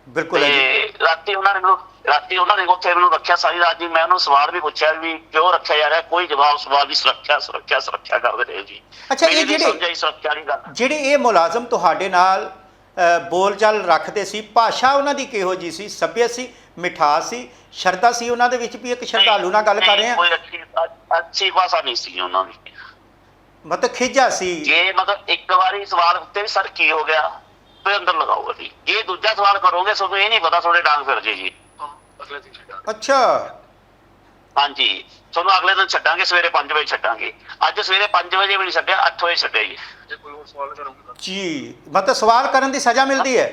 ਬਿਲਕੁਲ ਹੈ ਜੀ। ਤੇ ਰਾਤੀ ਉਹਨਾਂ ਨੇ ਮੈਨੂੰ ਰਾਤੀ ਉਹਨਾਂ ਨੇ ਉੱਥੇ ਮੈਨੂੰ ਰੱਖਿਆ ਸਾਰੀ ਰਾਤ ਜੀ। ਮੈਂ ਉਹਨੂੰ ਸਵਾਲ ਵੀ ਪੁੱਛਿਆ ਵੀ ਕਿਉਂ ਰੱਖਿਆ ਜਾ ਰਿਹਾ? ਕੋਈ ਜਵਾਬ ਸਵਾਲ ਵੀ ਸੁਰੱਖਿਆ ਸੁਰੱਖਿਆ ਸੁਰੱਖਿਆ ਕਰਦੇ ਰਹੇ ਜੀ। ਅੱਛਾ, ਇਹ ਜਿਹੜੇ- ਸੁਰੱਖਿਆ ਦੀ ਗੱਲ ਜਿਹੜੇ ਇਹ ਮੁਲਾਜ਼ਮ ਤੁਹਾਡੇ ਨਾਲ ਬੋਲਚਾਲ ਰੱਖਦੇ ਸੀ ਭਾਸ਼ਾ ਉਹਨਾਂ ਦੀ ਕਿਹੋ ਜੀ ਸੀ? ਸਭਿਅ ਸੀ ਮਿਠਾਸ ਸੀ ਸ਼ਰਧਾ ਸੀ ਉਹਨਾਂ ਦੇ ਵਿੱਚ ਵੀ ਇੱਕ ਸ਼ਰਧਾਲੂ ਨਾਲ ਗੱਲ ਕਰ ਰਹੇ ਹਾਂ ਕੋਈ ਅੱਛੀ ਅੱਛੀ ਭਾਸ਼ਾ ਨਹੀਂ ਸੀ ਉਹਨਾਂ ਦੀ। ਮਤਲਬ ਖਿਜਾ ਸੀ? ਜੇ ਮਤਲਬ ਇੱਕ ਵਾਰੀ ਸਵਾਲ ਉੱਤੇ ਵੀ ਸਰ ਕੀ ਹੋ ਗਿਆ? ਤੇ ਅੰਦਰ ਲਗਾਓ ਜੀ ਜੇ ਦੂਜਾ ਸਵਾਲ ਕਰੋਗੇ ਤੁਹਾਨੂੰ ਇਹ ਨਹੀਂ ਪਤਾ ਤੁਹਾਡੇ ਡਾਂਗ ਫਿਰ ਜੇ ਜੀ। ਅੱਛਾ। ਹਾਂਜੀ। ਤੁਹਾਨੂੰ ਅਗਲੇ ਦਿਨ ਛੱਡਾਂਗੇ ਸਵੇਰੇ 5 ਵਜੇ ਛੱਡਾਂਗੇ। ਅੱਜ ਸਵੇਰੇ 5 ਵਜੇ ਵੀ ਨਹੀਂ ਛੱਡਿਆ 8 ਵਜੇ ਛੱਡਿਆ ਜੀ। ਜੀ ਮਤਲਬ ਸਵਾਲ ਕਰਨ ਦੀ ਸਜ਼ਾ ਮਿਲਦੀ ਹੈ?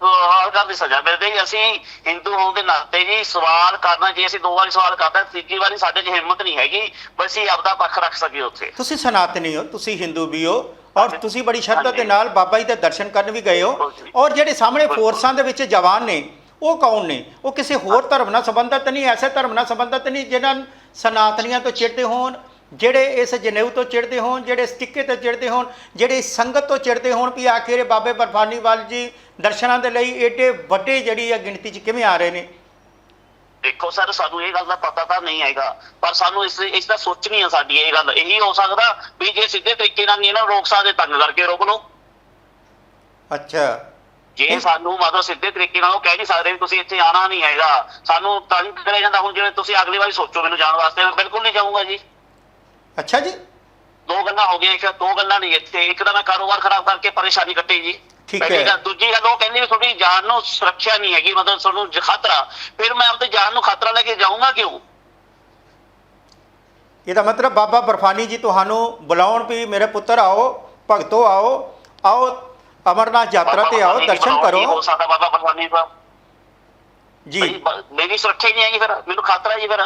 ਸਵਾਲ ਕਰਨ ਦੀ ਸਜ਼ਾ ਮਿਲਦੀ ਹੈ। ਅਸੀਂ ਹਿੰਦੂ ਹੋਣ ਦੇ ਨਾਤੇ ਜੀ ਸਵਾਲ ਕਰਨਾ ਜੇ ਅਸੀਂ ਦੋ ਵਾਰੀ ਸਵਾਲ ਕਰਦਾ ਤੀਜੀ ਵਾਰੀ ਸਾਡੇ 'ਚ ਹਿੰਮਤ ਨਹੀਂ ਹੈਗੀ ਵੀ ਅਸੀਂ ਆਪਦਾ ਪੱਖ ਰੱਖ ਸਕੀਏ ਉੱਥੇ। ਤੁਸੀਂ ਸਨਾਤਨੀ ਹੋ ਤੁਸੀਂ ਹਿੰਦੂ ਵੀ ਹੋ ਔਰ। ਤੁਸੀਂ ਬੜੀ ਸ਼ਰਧਾ ਦੇ। ਨਾਲ ਬਾਬਾ ਜੀ ਦੇ ਦਰਸ਼ਨ ਕਰਨ ਵੀ ਗਏ ਹੋ। ਔਰ ਜਿਹੜੇ ਸਾਹਮਣੇ। ਫੋਰਸਾਂ ਦੇ ਵਿੱਚ ਜਵਾਨ ਨੇ ਉਹ ਕੌਣ ਨੇ ਉਹ ਕਿਸੇ ਹੋਰ ਧਰਮ ਨਾਲ ਸੰਬੰਧਿਤ ਨਹੀਂ ਐਸੇ ਧਰਮ ਨਾਲ ਸੰਬੰਧਿਤ ਨਹੀਂ ਜਿਹਨਾਂ ਸਨਾਤਨੀਆਂ ਤੋਂ ਚਿੜਦੇ ਹੋਣ ਜਿਹੜੇ ਇਸ ਜਨੇਊ ਤੋਂ ਚਿੜਦੇ ਹੋਣ ਜਿਹੜੇ ਇਸ ਟਿੱਕੇ ਤੋਂ ਚਿੜਦੇ ਹੋਣ ਜਿਹੜੇ ਸੰਗਤ ਤੋਂ ਚਿੜਦੇ ਹੋਣ ਵੀ ਆਖਿਰ ਬਾਬੇ ਬਰਫਾਨੀ ਵਾਲ ਜੀ ਦਰਸ਼ਨਾਂ ਦੇ ਲਈ ਏਡੇ ਵੱਡੇ ਜਿਹੜੀ ਆ ਗਿਣਤੀ 'ਚ ਕਿਵੇਂ ਆ ਰਹੇ ਨੇ ਦੇਖੋ ਸਰ ਸਾਨੂੰ ਇਹ ਗੱਲ ਦਾ ਪਤਾ ਤਾਂ ਨਹੀਂ ਹੈਗਾ ਪਰ ਸਾਨੂੰ ਇਸ ਇਸ ਦਾ ਸੋਚਣੀ ਆ ਸਾਡੀ ਇਹ ਗੱਲ। ਇਹੀ ਹੋ ਸਕਦਾ ਵੀ ਜੇ ਸਿੱਧੇ ਤਰੀਕੇ ਨਾਲ ਨਹੀਂ ਇਹਨਾਂ ਨੂੰ ਰੋਕ ਸਕਦੇ ਤੰਗ ਕਰਕੇ ਰੋਕ ਲਓ। ਅੱਛਾ। ਜੇ ਸਾਨੂੰ ਮਤਲਬ ਸਿੱਧੇ ਤਰੀਕੇ ਨਾਲ ਉਹ ਕਹਿ ਨਹੀਂ ਸਕਦੇ ਵੀ ਤੁਸੀਂ ਇੱਥੇ ਆਣਾ ਨਹੀਂ ਹੈਗਾ ਸਾਨੂੰ ਤੰਗ ਕਰਿਆ ਜਾਂਦਾ। ਹੁਣ ਜਿਵੇਂ ਤੁਸੀਂ ਅਗਲੀ ਵਾਰੀ ਸੋਚੋ ਮੈਨੂੰ ਜਾਣ ਵਾਸਤੇ ਮੈਂ ਬਿਲਕੁਲ ਨਹੀਂ ਜਾਊਂਗਾ ਜੀ। ਅੱਛਾ ਜੀ। ਦੋ ਗੱਲਾਂ ਹੋ ਗਈਆਂ ਇੱਕ ਦੋ ਗੱਲਾਂ ਨਹੀਂ ਇੱਥੇ ਇੱਕ ਤਾਂ ਮੈਂ ਕਾਰੋਬਾਰ ਖਰਾਬ ਕਰਕੇ ਪਰੇਸ਼ਾਨੀ ਕੱਟੀ ਜੀ। ਠੀਕ ਪਹਿਲੀ ਹੈ। ਗੱਲ ਦੂਜੀ ਗੱਲ ਉਹ ਕਹਿੰਦੇ ਵੀ ਤੁਹਾਡੀ ਜਾਨ ਨੂੰ ਸੁਰੱਖਿਆ ਨਹੀਂ ਹੈਗੀ ਮਤਲਬ ਤੁਹਾਨੂੰ ਜ- ਖਤਰਾ। ਫਿਰ ਮੈਂ ਆਪਣੀ ਜਾਨ ਨੂੰ ਖਤਰਾ ਲੈ ਕੇ ਜਾਊਂਗਾ ਕਿਉਂ? ਇਹਦਾ ਮਤਲਬ ਬਾਬਾ ਬਰਫਾਨੀ ਜੀ ਤੁਹਾਨੂੰ ਬੁਲਾਉਣ ਵੀ ਮੇਰੇ ਪੁੱਤਰ ਆਓ ਭਗਤੋ ਆਓ ਆਓ ਅਮਰਨਾਥ ਯਾਤਰਾ ਤੇ ਆਓ ਦਰਸ਼ਨ ਬਰਫਾਨੀ ਹੋ ਕਰੋ। ਸਕਦਾ ਬਾਬਾ ਬਰਫਾਨੀ ਦਾ। ਜੀ। ਭਾਈ, ਬ- ਮੇਰੀ ਸੁਰੱਖਿਆ ਹੀ ਨਹੀਂ ਹੈਗੀ ਫਿਰ ਮੈਨੂੰ ਖਤਰਾ ਜੀ ਫਿਰ।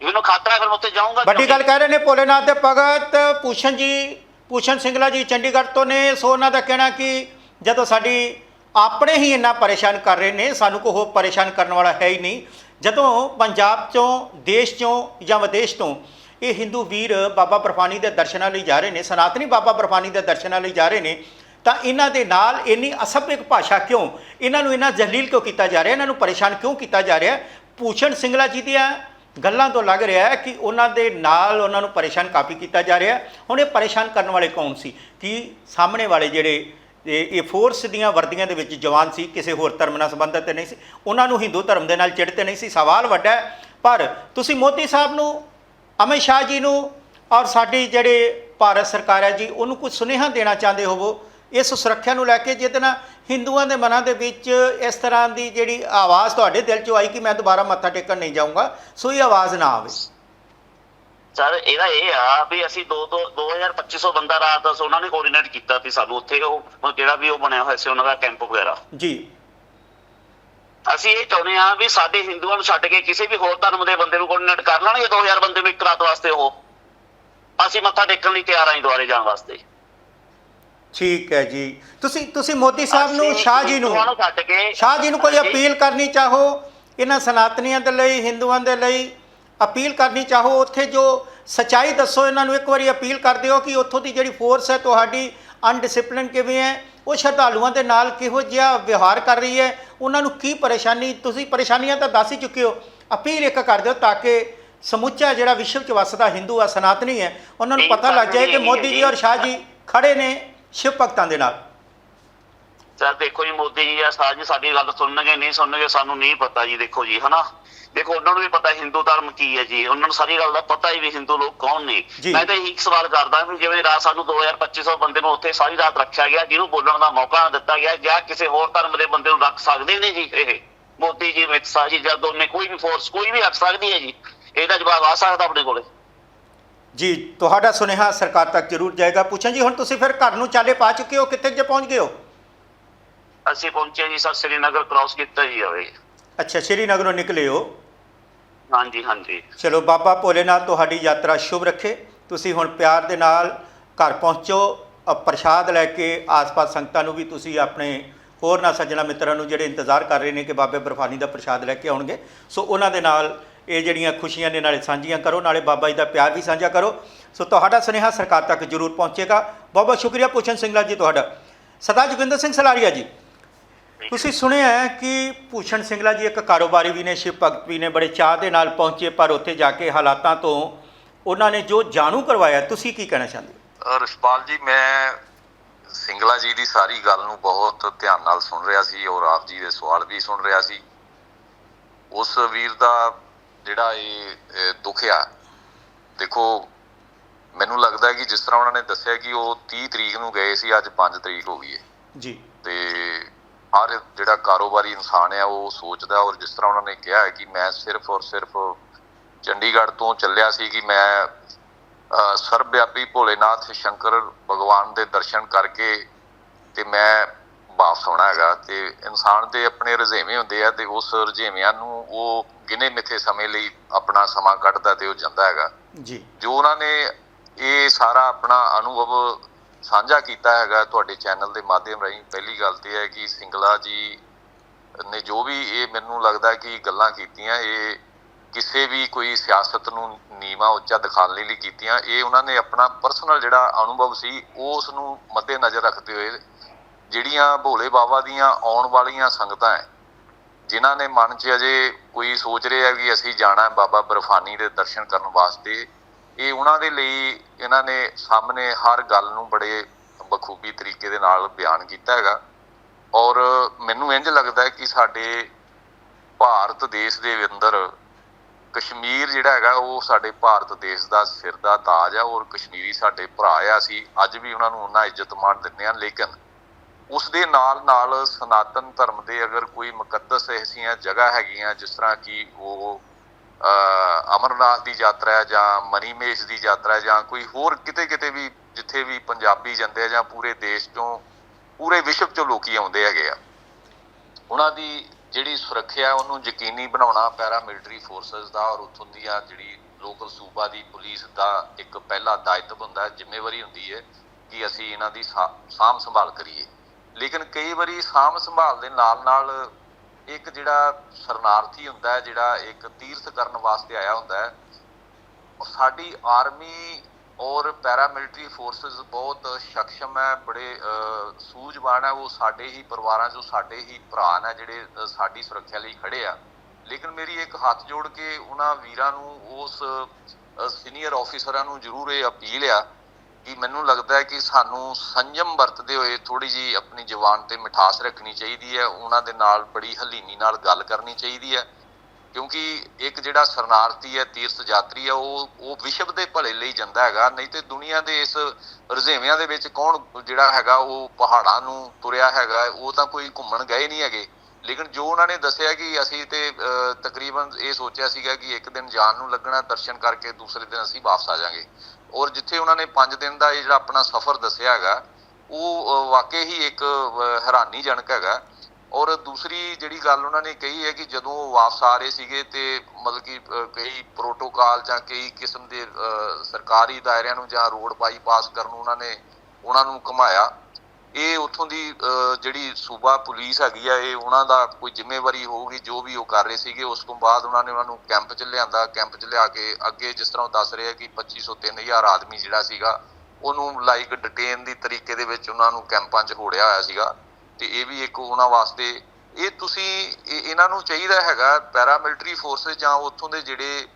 ਮੈਨੂੰ ਖਤਰਾ ਫਿਰ ਮੈਂ ਉੱਥੇ ਜਾਊਂਗਾ ਵੱਡੀ? ਗੱਲ ਕਹਿ ਰਹੇ ਨੇ ਭੋਲੇਨਾਥ ਦੇ ਭਗਤ ਪੂਸ਼ਨ ਜੀ ਪੂਸ਼ਨ ਸਿੰਗਲਾ ਜੀ ਚੰਡੀਗੜ੍ਹ ਤੋਂ ਨੇ ਸੋ ਉਹਨਾਂ ਦਾ ਕਹਿਣਾ ਕਿ ਜਦੋਂ ਸਾਡੀ ਆਪਣੇ ਹੀ ਇੰਨਾ ਪਰੇਸ਼ਾਨ ਕਰ ਰਹੇ ਨੇ, ਸਾਨੂੰ ਕੋਈ ਹੋਰ ਪਰੇਸ਼ਾਨ ਕਰਨ ਵਾਲਾ ਹੈ ਹੀ ਨਹੀਂ। ਜਦੋਂ ਪੰਜਾਬ ਚੋਂ, ਦੇਸ਼ ਚੋਂ ਜਾਂ ਵਿਦੇਸ਼ ਤੋਂ ਇਹ ਹਿੰਦੂ ਵੀਰ ਬਾਬਾ ਬਰਫਾਨੀ ਦੇ ਦਰਸ਼ਨਾਂ ਲਈ ਜਾ ਰਹੇ ਨੇ, ਸਨਾਤਨੀ ਬਾਬਾ ਬਰਫਾਨੀ ਦੇ ਦਰਸ਼ਨਾਂ ਲਈ ਜਾ ਰਹੇ ਨੇ, ਤਾਂ ਇਹਨਾਂ ਦੇ ਨਾਲ ਇੰਨੀ ਅਸਭਿਅਕ ਭਾਸ਼ਾ ਕਿਉਂ? ਇਹਨਾਂ ਨੂੰ ਇੰਨਾ ਜਲੀਲ ਕਿਉਂ ਕੀਤਾ ਜਾ ਰਿਹਾ? ਇਹਨਾਂ ਨੂੰ ਪਰੇਸ਼ਾਨ ਕਿਉਂ ਕੀਤਾ ਜਾ ਰਿਹਾ? ਪੂਛਣ ਸਿੰਗਲਾ ਜੀ ਦੀਆਂ ਗੱਲਾਂ ਤੋਂ ਲੱਗ ਰਿਹਾ ਹੈ ਕਿ ਉਹਨਾਂ ਦੇ ਨਾਲ ਉਹਨਾਂ ਨੂੰ ਪਰੇਸ਼ਾਨ ਕਾਫੀ ਕੀਤਾ ਜਾ ਰਿਹਾ। ਹੁਣ ਇਹ ਪਰੇਸ਼ਾਨ ਕਰਨ ਵਾਲੇ ਕੌਣ ਸੀ? ਕਿ ਸਾਹਮਣੇ ਵਾਲੇ ਜਿਹੜੇ ਇਹ ਇਹ ਫੋਰਸ ਦੀਆਂ ਵਰਦੀਆਂ ਦੇ ਵਿੱਚ ਜਵਾਨ ਸੀ, ਕਿਸੇ ਹੋਰ ਧਰਮ ਨਾਲ ਸੰਬੰਧਿਤ ਨਹੀਂ ਸੀ। ਉਹਨਾਂ ਨੂੰ ਹਿੰਦੂ ਧਰਮ ਦੇ ਨਾਲ ਚਿੜਤੇ ਨਹੀਂ ਸੀ। ਸਵਾਲ ਵੱਡਾ ਪਰ ਤੁਸੀਂ ਮੋਦੀ ਸਾਹਿਬ ਨੂੰ, ਅਮਿਤ ਸ਼ਾਹ ਜੀ ਨੂੰ ਔਰ ਸਾਡੀ ਜਿਹੜੇ ਭਾਰਤ ਸਰਕਾਰ ਹੈ ਜੀ, ਉਹਨੂੰ ਕੁਝ ਸੁਨੇਹਾ ਦੇਣਾ ਚਾਹੁੰਦੇ ਹੋਵੋ? ਇਸ ਸੁਰੱਖਿਆ ਨੂੰ ਲੈ ਕੇ ਜਿਹਦੇ ਨਾਲ ਹਿੰਦੂਆਂ ਦੇ ਮਨਾਂ ਦੇ ਵਿੱਚ ਇਸ ਤਰ੍ਹਾਂ ਦੀ ਜਿਹੜੀ ਆਵਾਜ਼ ਤੁਹਾਡੇ ਦਿਲ 'ਚੋਂ ਆਈ ਕਿ ਮੈਂ ਦੁਬਾਰਾ ਮੱਥਾ ਟੇਕਣ ਨਹੀਂ ਜਾਊਂਗਾ, ਸੋ ਇਹ ਆਵਾਜ਼ ਨਾ ਆਵੇ। ਸਰ ਇਹਦਾ ਇਹ ਆ ਵੀ ਅਸੀਂ 2 ਤੋਂ 2250 ਬੰਦਾ ਰਾਤ ਉਹਨਾਂ ਨੇ ਕੋਆਰਡੀਨੇਟ ਕੀਤਾ ਸੀ ਸਾਨੂੰ। ਉੱਥੇ ਉਹ ਜਿਹੜਾ ਵੀ ਉਹ ਬਣਿਆ ਹੋਇਆ ਸੀ ਉਹਨਾਂ ਦਾ ਕੈਂਪ ਵਗੈਰਾ। ਜੀ। ਅਸੀਂ ਇਹ ਚਾਹੁੰਦੇ ਆ ਵੀ ਸਾਡੇ ਹਿੰਦੂਆਂ ਨੂੰ ਛੱਡ ਕੇ ਕਿਸੇ ਵੀ ਹੋਰ ਧਰਮ ਦੇ ਬੰਦੇ ਨੂੰ ਕੋਆਰਡੀਨੇਟ ਕਰ ਲੈਣਗੇ 2000 ਬੰਦੇ ਨੂੰ ਇੱਕ ਰਾਤ ਵਾਸਤੇ ਉਹ। ਅਸੀਂ ਮੱਥਾ ਟੇਕਣ ਲਈ ਤਿਆਰ ਆਂ ਦੁਆਰੇ ਜਾਣ ਵਾਸਤੇ। ਠੀਕ ਹੈ ਜੀ। ਤੁਸੀਂ ਤੁਸੀਂ ਮੋਦੀ ਸਾਹਿਬ ਨੂੰ ਸ਼ਾਹ ਜੀ ਨੂੰ ਛੱਡ ਕੇ ਸ਼ਾਹ ਜੀ ਨੂੰ ਕੋਈ। ਅਪੀਲ ਕਰਨੀ ਚਾਹੋ ਇਹਨਾਂ ਸਨਾਤਨੀਆਂ ਦੇ ਲਈ ਹਿੰਦੂਆਂ ਦੇ ਲਈ? ਅਪੀਲ ਕਰਨੀ ਚਾਹੋ ਉੱਥੇ ਜੋ ਸਚਾਈ ਦੱਸੋ ਇਹਨਾਂ ਨੂੰ ਇੱਕ ਵਾਰੀ ਅਪੀਲ ਕਰ ਦਿਓ ਕਿ ਉੱਥੋਂ ਦੀ ਜਿਹੜੀ ਫੋਰਸ ਹੈ ਤੁਹਾਡੀ ਅਨਡਿਸਪਲਿਨ ਕਿਵੇਂ ਹੈ ਉਹ ਸ਼ਰਧਾਲੂਆਂ ਦੇ ਨਾਲ ਕਿਹੋ ਜਿਹਾ ਵਿਵਹਾਰ ਕਰ ਰਹੀ ਹੈ ਉਹਨਾਂ ਨੂੰ ਕੀ ਪਰੇਸ਼ਾਨੀ ਤੁਸੀਂ ਪਰੇਸ਼ਾਨੀਆਂ ਤਾਂ ਦੱਸ ਹੀ ਚੁੱਕੇ ਹੋ। ਅਪੀਲ ਇੱਕ ਕਰ ਦਿਓ ਤਾਂ ਕਿ ਸਮੁੱਚਾ ਜਿਹੜਾ ਵਿਸ਼ਵ ਚ ਵਸਦਾ ਹਿੰਦੂ ਆ ਸਨਾਤਨੀ ਹੈ ਉਹਨਾਂ ਨੂੰ ਪਤਾ ਲੱਗ ਜਾਏ ਕਿ ਮੋਦੀ ਜੀ ਔਰ ਸ਼ਾਹ ਜੀ ਖੜੇ ਨੇ ਸ਼ਿਵ ਭਗਤਾਂ ਦੇ ਨਾਲ। ਸਰ ਦੇਖੋ ਜੀ ਮੋਦੀ ਜੀ ਆ ਸਾਜ ਸਾਡੀ ਗੱਲ ਸੁਣਨਗੇ ਨਹੀਂ ਸੁਣਨਗੇ ਸਾਨੂੰ ਨਹੀਂ ਪਤਾ ਜੀ ਦੇਖੋ ਜੀ ਹਨਾ? ਦੇਖੋ ਉਹਨਾਂ ਨੂੰ ਵੀ ਪਤਾ ਹਿੰਦੂ ਧਰਮ ਕੀ ਹੈ ਜੀ ਉਹਨਾਂ ਨੂੰ ਸਾਰੀ ਗੱਲ ਦਾ ਪਤਾ ਹੀ ਵੀ ਹਿੰਦੂ ਲੋਕ ਕੌਣ ਨੇ। ਮੈਂ ਤਾਂ ਇਹੀ ਸਵਾਲ ਕਰਦਾ ਵੀ ਜਿਵੇਂ ਰਾਤ ਸਾਨੂੰ 2250 ਬੰਦੇ ਨੂੰ ਉੱਥੇ ਸਾਰੀ ਰਾਤ ਰੱਖਿਆ ਗਿਆ ਜਿਹਨੂੰ ਬੋਲਣ ਦਾ ਮੌਕਾ ਨਾ ਦਿੱਤਾ ਗਿਆ ਜਾਂ ਕਿਸੇ ਹੋਰ ਧਰਮ ਦੇ ਬੰਦੇ ਨੂੰ ਰੱਖ ਸਕਦੇ ਨੇ ਜੀ ਇਹ? ਮੋਦੀ ਜੀ ਅਮਿਤ ਸ਼ਾਹ ਜੀ ਜਾਂ ਦੋਨੇ ਕੋਈ ਵੀ ਫੋਰਸ ਕੋਈ ਵੀ ਰੱਖ ਸਕਦੀ ਹੈ ਜੀ। ਇਹਦਾ ਜਵਾਬ ਆ ਸਕਦਾ ਆਪਣੇ ਕੋਲੇ। ਜੀ ਤੁਹਾਡਾ ਸੁਨੇਹਾ ਸਰਕਾਰ ਤੱਕ ਜ਼ਰੂਰ ਜਾਏਗਾ। ਪੁੱਛਾਂ ਜੀ ਹੁਣ ਤੁਸੀਂ ਫਿਰ ਘਰ ਨੂੰ ਚਾਲੇ ਪਾ ਚੁੱਕੇ ਹੋ ਕਿੱਥੇ ਜੇ ਪਹੁੰਚ ਗਏ ਹੋ? ਅਸੀਂ ਪਹੁੰਚੇ ਜੀ ਸਰ ਸ੍ਰੀਨਗਰ ਕ੍ਰਾਸ ਕੀਤਾ ਜੀ ਆਵੇ ਅੱਛਾ ਸ਼੍ਰੀਨਗਰੋਂ ਨਿਕਲੇ ਹੋ? ਹਾਂਜੀ ਹਾਂਜੀ। ਚਲੋ ਬਾਬਾ ਭੋਲੇਨਾਥ ਤੁਹਾਡੀ ਯਾਤਰਾ ਸ਼ੁਭ ਰੱਖੇ। ਤੁਸੀਂ ਹੁਣ ਪਿਆਰ ਦੇ ਨਾਲ ਘਰ ਪਹੁੰਚੋ। ਅ, ਪ੍ਰਸ਼ਾਦ ਲੈ ਕੇ ਆਸ-ਪਾਸ ਸੰਗਤਾਂ ਨੂੰ ਵੀ ਤੁਸੀਂ ਆਪਣੇ ਹੋਰ ਨਾ ਸੱਜਣਾ ਮਿੱਤਰਾਂ ਨੂੰ ਜਿਹੜੇ ਇੰਤਜ਼ਾਰ ਕਰ ਰਹੇ ਨੇ ਕਿ ਬਾਬੇ ਬਰਫਾਨੀ ਦਾ ਪ੍ਰਸ਼ਾਦ ਲੈ ਕੇ ਆਉਣਗੇ। ਸੋ ਉਹਨਾਂ ਦੇ ਨਾਲ ਇਹ ਜਿਹੜੀਆਂ ਖੁਸ਼ੀਆਂ ਨੇ ਨਾਲੇ ਸਾਂਝੀਆਂ ਕਰੋ। ਨਾਲੇ ਬਾਬਾ ਜੀ ਦਾ ਪਿਆਰ ਵੀ ਸਾਂਝਾ ਕਰੋ। ਸੋ ਤੁਹਾਡਾ ਸੁਨੇਹਾ ਸਰਕਾਰ ਤੱਕ ਜ਼ਰੂਰ ਪਹੁੰਚੇਗਾ। ਬਹੁਤ ਬਹੁਤ ਸ਼ੁਕਰੀਆ ਪੁੱਛਨ ਸਿੰਘਲਾ ਜੀ ਤੁਹਾਡਾ। ਸਰਦਾਰ ਜੋਗਿੰਦਰ ਸਿੰਘ ਸਲਾਰੀਆ ਜੀ ਤੁਸੀਂ ਸੁਣਿਆ ਹੈ ਕਿ ਭੂਸ਼ਣ ਸਿੰਘਲਾ ਜੀ ਇੱਕ ਕਾਰੋਬਾਰੀ ਵੀ ਨੇ ਸ਼ਿਵ ਭਗਤ ਵੀ ਨੇ ਬੜੇ ਚਾਹ ਦੇ ਨਾਲ ਪਹੁੰਚੇ ਪਰ ਉੱਥੇ ਜਾ ਕੇ ਹਾਲਾਤਾਂ ਤੋਂ ਉਹਨਾਂ ਨੇ ਜੋ ਜਾਣੂ ਕਰਵਾਇਆ ਤੁਸੀਂ ਕੀ ਕਹਿਣਾ ਚਾਹੁੰਦੇ ਹੋ? ਰਿਸ਼ਪਾਲ ਜੀ ਮੈਂ ਸਿੰਗਲਾ ਜੀ ਦੀ ਸਾਰੀ ਗੱਲ ਨੂੰ ਬਹੁਤ ਧਿਆਨ ਨਾਲ ਸੁਣ ਰਿਹਾ ਸੀ ਔਰ ਆਪ ਜੀ ਦੇ ਸਵਾਲ ਵੀ ਸੁਣ ਰਿਹਾ ਸੀ। ਉਸ ਵੀਰ ਦਾ ਜਿਹੜਾ ਇਹ ਅ, ਦੁੱਖ ਆ ਦੇਖੋ ਮੈਨੂੰ ਲੱਗਦਾ ਹੈ ਕਿ ਜਿਸ ਤਰ੍ਹਾਂ ਉਹਨਾਂ ਨੇ ਦੱਸਿਆ ਕਿ ਉਹ 30 ਤਰੀਕ ਨੂੰ ਗਏ ਸੀ ਅੱਜ 5 ਤਰੀਕ ਹੋ ਗਈ ਹੈ। ਜੀ। ਤੇ ਹਰ ਜਿਹੜਾ ਕਾਰੋਬਾਰੀ ਇਨਸਾਨ ਹੈ ਉਹ ਸੋਚਦਾ ਔਰ ਜਿਸ ਤਰ੍ਹਾਂ ਉਹਨਾਂ ਨੇ ਕਿਹਾ ਹੈ ਕਿ ਮੈਂ ਸਿਰਫ ਔਰ ਸਿਰਫ ਚੰਡੀਗੜ੍ਹ ਤੋਂ ਚੱਲਿਆ ਸੀ ਕਿ ਮੈਂ ਅ, ਸਰਬਵਿਆਪੀ ਭੋਲੇਨਾਥ ਸ਼ੰਕਰ ਭਗਵਾਨ ਦੇ ਦਰਸ਼ਨ ਕਰਕੇ ਤੇ ਮੈਂ ਵਾਪਸ ਆਉਣਾ ਹੈਗਾ ਤੇ ਇਨਸਾਨ ਦੇ ਆਪਣੇ ਰੁਝੇਵੇਂ ਹੁੰਦੇ ਆ ਤੇ ਉਸ ਰੁਝੇਵਿਆਂ ਨੂੰ ਉਹ ਗਿਨੇ ਮਿੱਥੇ ਸਮੇਂ ਲਈ ਆਪਣਾ ਸਮਾਂ ਕੱਢਦਾ ਤੇ ਉਹ ਜਾਂਦਾ ਹੈਗਾ। ਜੀ। ਜੋ ਉਹਨਾਂ ਨੇ ਇਹ ਸਾਰਾ ਆਪਣਾ ਅਨੁਭਵ ਸਾਂਝਾ ਕੀਤਾ ਹੈਗਾ ਤੁਹਾਡੇ ਚੈਨਲ ਦੇ ਮਾਧਿਅਮ ਰਾਹੀਂ। ਪਹਿਲੀ ਗੱਲ ਤੇ ਹੈ ਕਿ ਸਿੰਗਲਾ ਜੀ ਨੇ ਜੋ ਵੀ ਇਹ ਮੈਨੂੰ ਲੱਗਦਾ ਕਿ ਗੱਲਾਂ ਕੀਤੀਆਂ, ਇਹ ਕਿਸੇ ਵੀ ਕੋਈ ਸਿਆਸਤ ਨੂੰ ਨੀਵਾ ਉੱਚਾ ਦਿਖਾਉਣ ਲਈ ਕੀਤੀਆਂ। ਇਹ ਉਹਨਾਂ ਨੇ ਆਪਣਾ ਪਰਸਨਲ ਜਿਹੜਾ ਅਨੁਭਵ ਸੀ, ਉਸ ਨੂੰ ਮੱਦੇ ਨਜ਼ਰ ਰੱਖਦੇ ਹੋਏ ਜਿਹੜੀਆਂ ਭੋਲੇ ਬਾਬਾ ਦੀਆਂ ਆਉਣ ਵਾਲੀਆਂ ਸੰਗਤਾਂ ਹੈ, ਜਿਨ੍ਹਾਂ ਨੇ ਮਨ 'ਚ ਅਜੇ ਕੋਈ ਸੋਚ ਰਿਹਾ ਕਿ ਅਸੀਂ ਜਾਣਾ ਬਾਬਾ ਬਰਫਾਨੀ ਦੇ ਦਰਸ਼ਨ ਕਰਨ ਵਾਸਤੇ ਇਹ ਉਹਨਾਂ ਦੇ ਲਈ ਇਹਨਾਂ ਨੇ ਸਾਹਮਣੇ ਹਰ ਗੱਲ ਨੂੰ ਬੜੇ ਬਖੂਬੀ ਤਰੀਕੇ ਦੇ ਨਾਲ ਬਿਆਨ ਕੀਤਾ ਹੈਗਾ। ਔਰ ਮੈਨੂੰ ਇੰਜ ਲੱਗਦਾ ਹੈ ਕਿ ਸਾਡੇ ਭਾਰਤ ਦੇਸ਼ ਦੇ ਅੰਦਰ ਕਸ਼ਮੀਰ ਜਿਹੜਾ ਹੈਗਾ, ਉਹ ਸਾਡੇ ਭਾਰਤ ਦੇਸ਼ ਦਾ ਸਿਰ ਦਾ ਤਾਜ ਆ ਔਰ ਕਸ਼ਮੀਰੀ ਸਾਡੇ ਭਰਾ ਆ। ਅਸੀਂ ਅੱਜ ਵੀ ਉਹਨਾਂ ਨੂੰ ਉਹਨਾਂ ਇੱਜ਼ਤ ਮਾਣ ਦਿੰਦੇ ਹਾਂ, ਲੇਕਿਨ ਉਸ ਦੇ ਨਾਲ ਨਾਲ ਸਨਾਤਨ ਧਰਮ ਦੇ ਅਗਰ ਕੋਈ ਮੁਕੱਦਸ ਐਸੀਆਂ ਜਗ੍ਹਾ ਹੈਗੀਆਂ, ਜਿਸ ਤਰ੍ਹਾਂ ਕਿ ਉਹ ਅਮਰਨਾਥ ਦੀ ਯਾਤਰਾ ਹੈ ਜਾਂ ਮਨੀਮੇਸ਼ ਦੀ ਯਾਤਰਾ ਹੈ ਜਾਂ ਕੋਈ ਹੋਰ ਕਿਤੇ ਕਿਤੇ ਵੀ ਜਿੱਥੇ ਵੀ ਪੰਜਾਬੀ ਜਾਂਦੇ ਆ ਜਾਂ ਪੂਰੇ ਦੇਸ਼ ਤੋਂ ਪੂਰੇ ਵਿਸ਼ਵ ਚੋਂ ਲੋਕੀ ਆਉਂਦੇ ਹੈਗੇ ਆ। ਉਹਨਾਂ ਦੀ ਜਿਹੜੀ ਸੁਰੱਖਿਆ, ਉਹਨੂੰ ਯਕੀਨੀ ਬਣਾਉਣਾ ਪੈਰਾ ਮਿਲਟਰੀ ਫੋਰਸਸ ਦਾ ਔਰ ਉੱਥੋਂ ਦੀਆਂ ਜਿਹੜੀ ਲੋਕਲ ਸੂਬਾ ਦੀ ਪੁਲਿਸ ਦਾ ਇੱਕ ਪਹਿਲਾ ਦਾਇਤਵ ਹੁੰਦਾ ਜ਼ਿੰਮੇਵਾਰੀ ਹੁੰਦੀ ਹੈ ਕਿ ਅਸੀਂ ਇਹਨਾਂ ਦੀ ਸਾ- ਸਾਂਭ ਸੰਭਾਲ ਕਰੀਏ। ਲੇਕਿਨ ਕਈ ਵਾਰੀ ਸਾਂਭ ਸੰਭਾਲ ਦੇ ਨਾਲ ਨਾਲ ਇੱਕ ਜਿਹੜਾ ਸ਼ਰਨਾਰਥੀ ਹੁੰਦਾ ਹੈ, ਜਿਹੜਾ ਇੱਕ ਤੀਰਥ ਕਰਨ ਵਾਸਤੇ ਆਇਆ ਹੁੰਦਾ ਹੈ ਸਾਡੀ ਆਰਮੀ ਔਰ ਪੈਰਾਮਿਲਟਰੀ ਫੋਰਸਸ ਬਹੁਤ ਸਕਸ਼ਮ ਹੈ, ਬੜੇ ਸੂਝਵਾਨ ਹੈ, ਉਹ ਸਾਡੇ ਹੀ ਪਰਿਵਾਰਾਂ ਚੋਂ ਸਾਡੇ ਹੀ ਭਰਾ ਨੇ, ਜਿਹੜੇ ਸਾਡੀ ਸੁਰੱਖਿਆ ਲਈ ਖੜੇ ਆ। ਲੇਕਿਨ ਮੇਰੀ ਇੱਕ ਹੱਥ ਜੋੜ ਕੇ ਉਹਨਾਂ ਵੀਰਾਂ ਨੂੰ, ਉਸ ਸੀਨੀਅਰ ਆਫੀਸਰਾਂ ਨੂੰ ਜ਼ਰੂਰ ਇਹ ਅਪੀਲ ਆ ਕਿ ਮੈਨੂੰ ਲੱਗਦਾ ਹੈ ਕਿ ਸਾਨੂੰ ਸੰਜਮ ਵਰਤਦੇ ਹੋਏ ਥੋੜੀ ਜੀ ਆਪਣੀ ਜ਼ੁਬਾਨ ਤੇ ਮਿਠਾਸ ਰੱਖਣੀ ਚਾਹੀਦੀ ਹੈ, ਉਹਨਾਂ ਦੇ ਨਾਲ ਬੜੀ ਹਲੀਮੀ ਨਾਲ ਗੱਲ ਕਰਨੀ ਚਾਹੀਦੀ ਹੈ। ਕਿਉਂਕਿ ਇੱਕ ਜਿਹੜਾ ਸ਼ਰਨਾਰਥੀ ਹੈ ਤੀਰਥ ਯਾਤਰੀ ਹੈ, ਉਹ ਉਹ ਵਿਸ਼ਵ ਦੇ ਭਲੇ ਲਈ ਜਾਂਦਾ ਹੈਗਾ, ਨਹੀਂ ਤੇ ਦੁਨੀਆ ਦੇ ਇਸ ਰੁਝੇਵਿਆਂ ਦੇ ਵਿੱਚ ਕੌਣ ਜਿਹੜਾ ਹੈਗਾ, ਉਹ ਪਹਾੜਾਂ ਨੂੰ ਤੁਰਿਆ ਹੈਗਾ, ਉਹ ਤਾਂ ਕੋਈ ਘੁੰਮਣ ਗਏ ਨਹੀਂ ਹੈਗੇ। ਲੇਕਿਨ ਜੋ ਉਹਨਾਂ ਨੇ ਦੱਸਿਆ ਕਿ ਅਸੀਂ ਤੇ ਤਕਰੀਬਨ ਇਹ ਸੋਚਿਆ ਸੀਗਾ ਕਿ ਇੱਕ ਦਿਨ ਜਾਣ ਨੂੰ ਲੱਗਣਾ, ਦਰਸ਼ਨ ਕਰਕੇ ਦੂਸਰੇ ਦਿਨ ਅਸੀਂ ਵਾਪਸ ਆ ਜਾਾਂਗੇ। ਔਰ ਜਿੱਥੇ ਉਹਨਾਂ ਨੇ 5 ਦਿਨ ਦਾ ਇਹ ਜਿਹੜਾ ਆਪਣਾ ਸਫ਼ਰ ਦੱਸਿਆ ਹੈਗਾ, ਉਹ ਵਾਕਈ ਹੀ ਇੱਕ ਹੈਰਾਨੀਜਨਕ ਹੈਗਾ। ਔਰ ਦੂਸਰੀ ਜਿਹੜੀ ਗੱਲ ਉਹਨਾਂ ਨੇ ਕਹੀ ਹੈ ਕਿ ਜਦੋਂ ਉਹ ਵਾਪਸ ਆ ਰਹੇ ਸੀਗੇ ਤੇ ਮਤਲਬ ਕਿ ਕਈ ਪ੍ਰੋਟੋਕਾਲ ਜਾਂ ਕਈ ਕਿਸਮ ਦੇ ਸਰਕਾਰੀ ਦਾਇਰਿਆਂ ਨੂੰ ਜਾਂ ਰੋਡ ਬਾਈਪਾਸ ਕਰਨ ਨੂੰ ਉਹਨਾਂ ਨੇ, ਉਹਨਾਂ ਨੂੰ ਘੁਮਾਇਆ। ਇਹ ਉੱਥੋਂ ਦੀ ਜਿਹੜੀ ਸੂਬਾ ਪੁਲਿਸ ਹੈਗੀ ਆ, ਇਹ ਉਹਨਾਂ ਦਾ ਕੋਈ ਜ਼ਿੰਮੇਵਾਰੀ ਹੋਊਗੀ, ਜੋ ਵੀ ਉਹ ਕਰ ਰਹੇ ਸੀਗੇ, ਉਸ ਤੋਂ ਬਾਅਦ ਉਹਨਾਂ ਨੇ ਉਹਨਾਂ ਨੂੰ ਕੈਂਪ 'ਚ ਲਿਆਂਦਾ, ਕੈਂਪ 'ਚ ਲਿਆ ਕੇ ਅੱਗੇ ਜਿਸ ਤਰ੍ਹਾਂ ਉਹ ਦੱਸ ਰਹੇ ਆ ਕਿ 2500 3000 ਆਦਮੀ ਜਿਹੜਾ ਸੀਗਾ, ਉਹਨੂੰ ਲਾਈਕ ਡਿਟੇਨ ਦੀ ਤਰੀਕੇ ਦੇ ਵਿੱਚ ਉਹਨਾਂ ਨੂੰ ਕੈਂਪਾਂ 'ਚ ਹੋੜਿਆ ਹੋਇਆ ਸੀਗਾ, ਤੇ ਇਹ ਵੀ ਇੱਕ ਉਹਨਾਂ ਵਾਸਤੇ, ਇਹ ਤੁਸੀਂ, ਇਹ- ਇਹਨਾਂ ਨੂੰ ਚਾਹੀਦਾ ਹੈਗਾ ਪੈਰਾ ਮਿਲਟਰੀ ਫੋਰਸਸ ਜਾਂ ਉੱਥੋਂ ਦੇ ਜਿਹੜੇ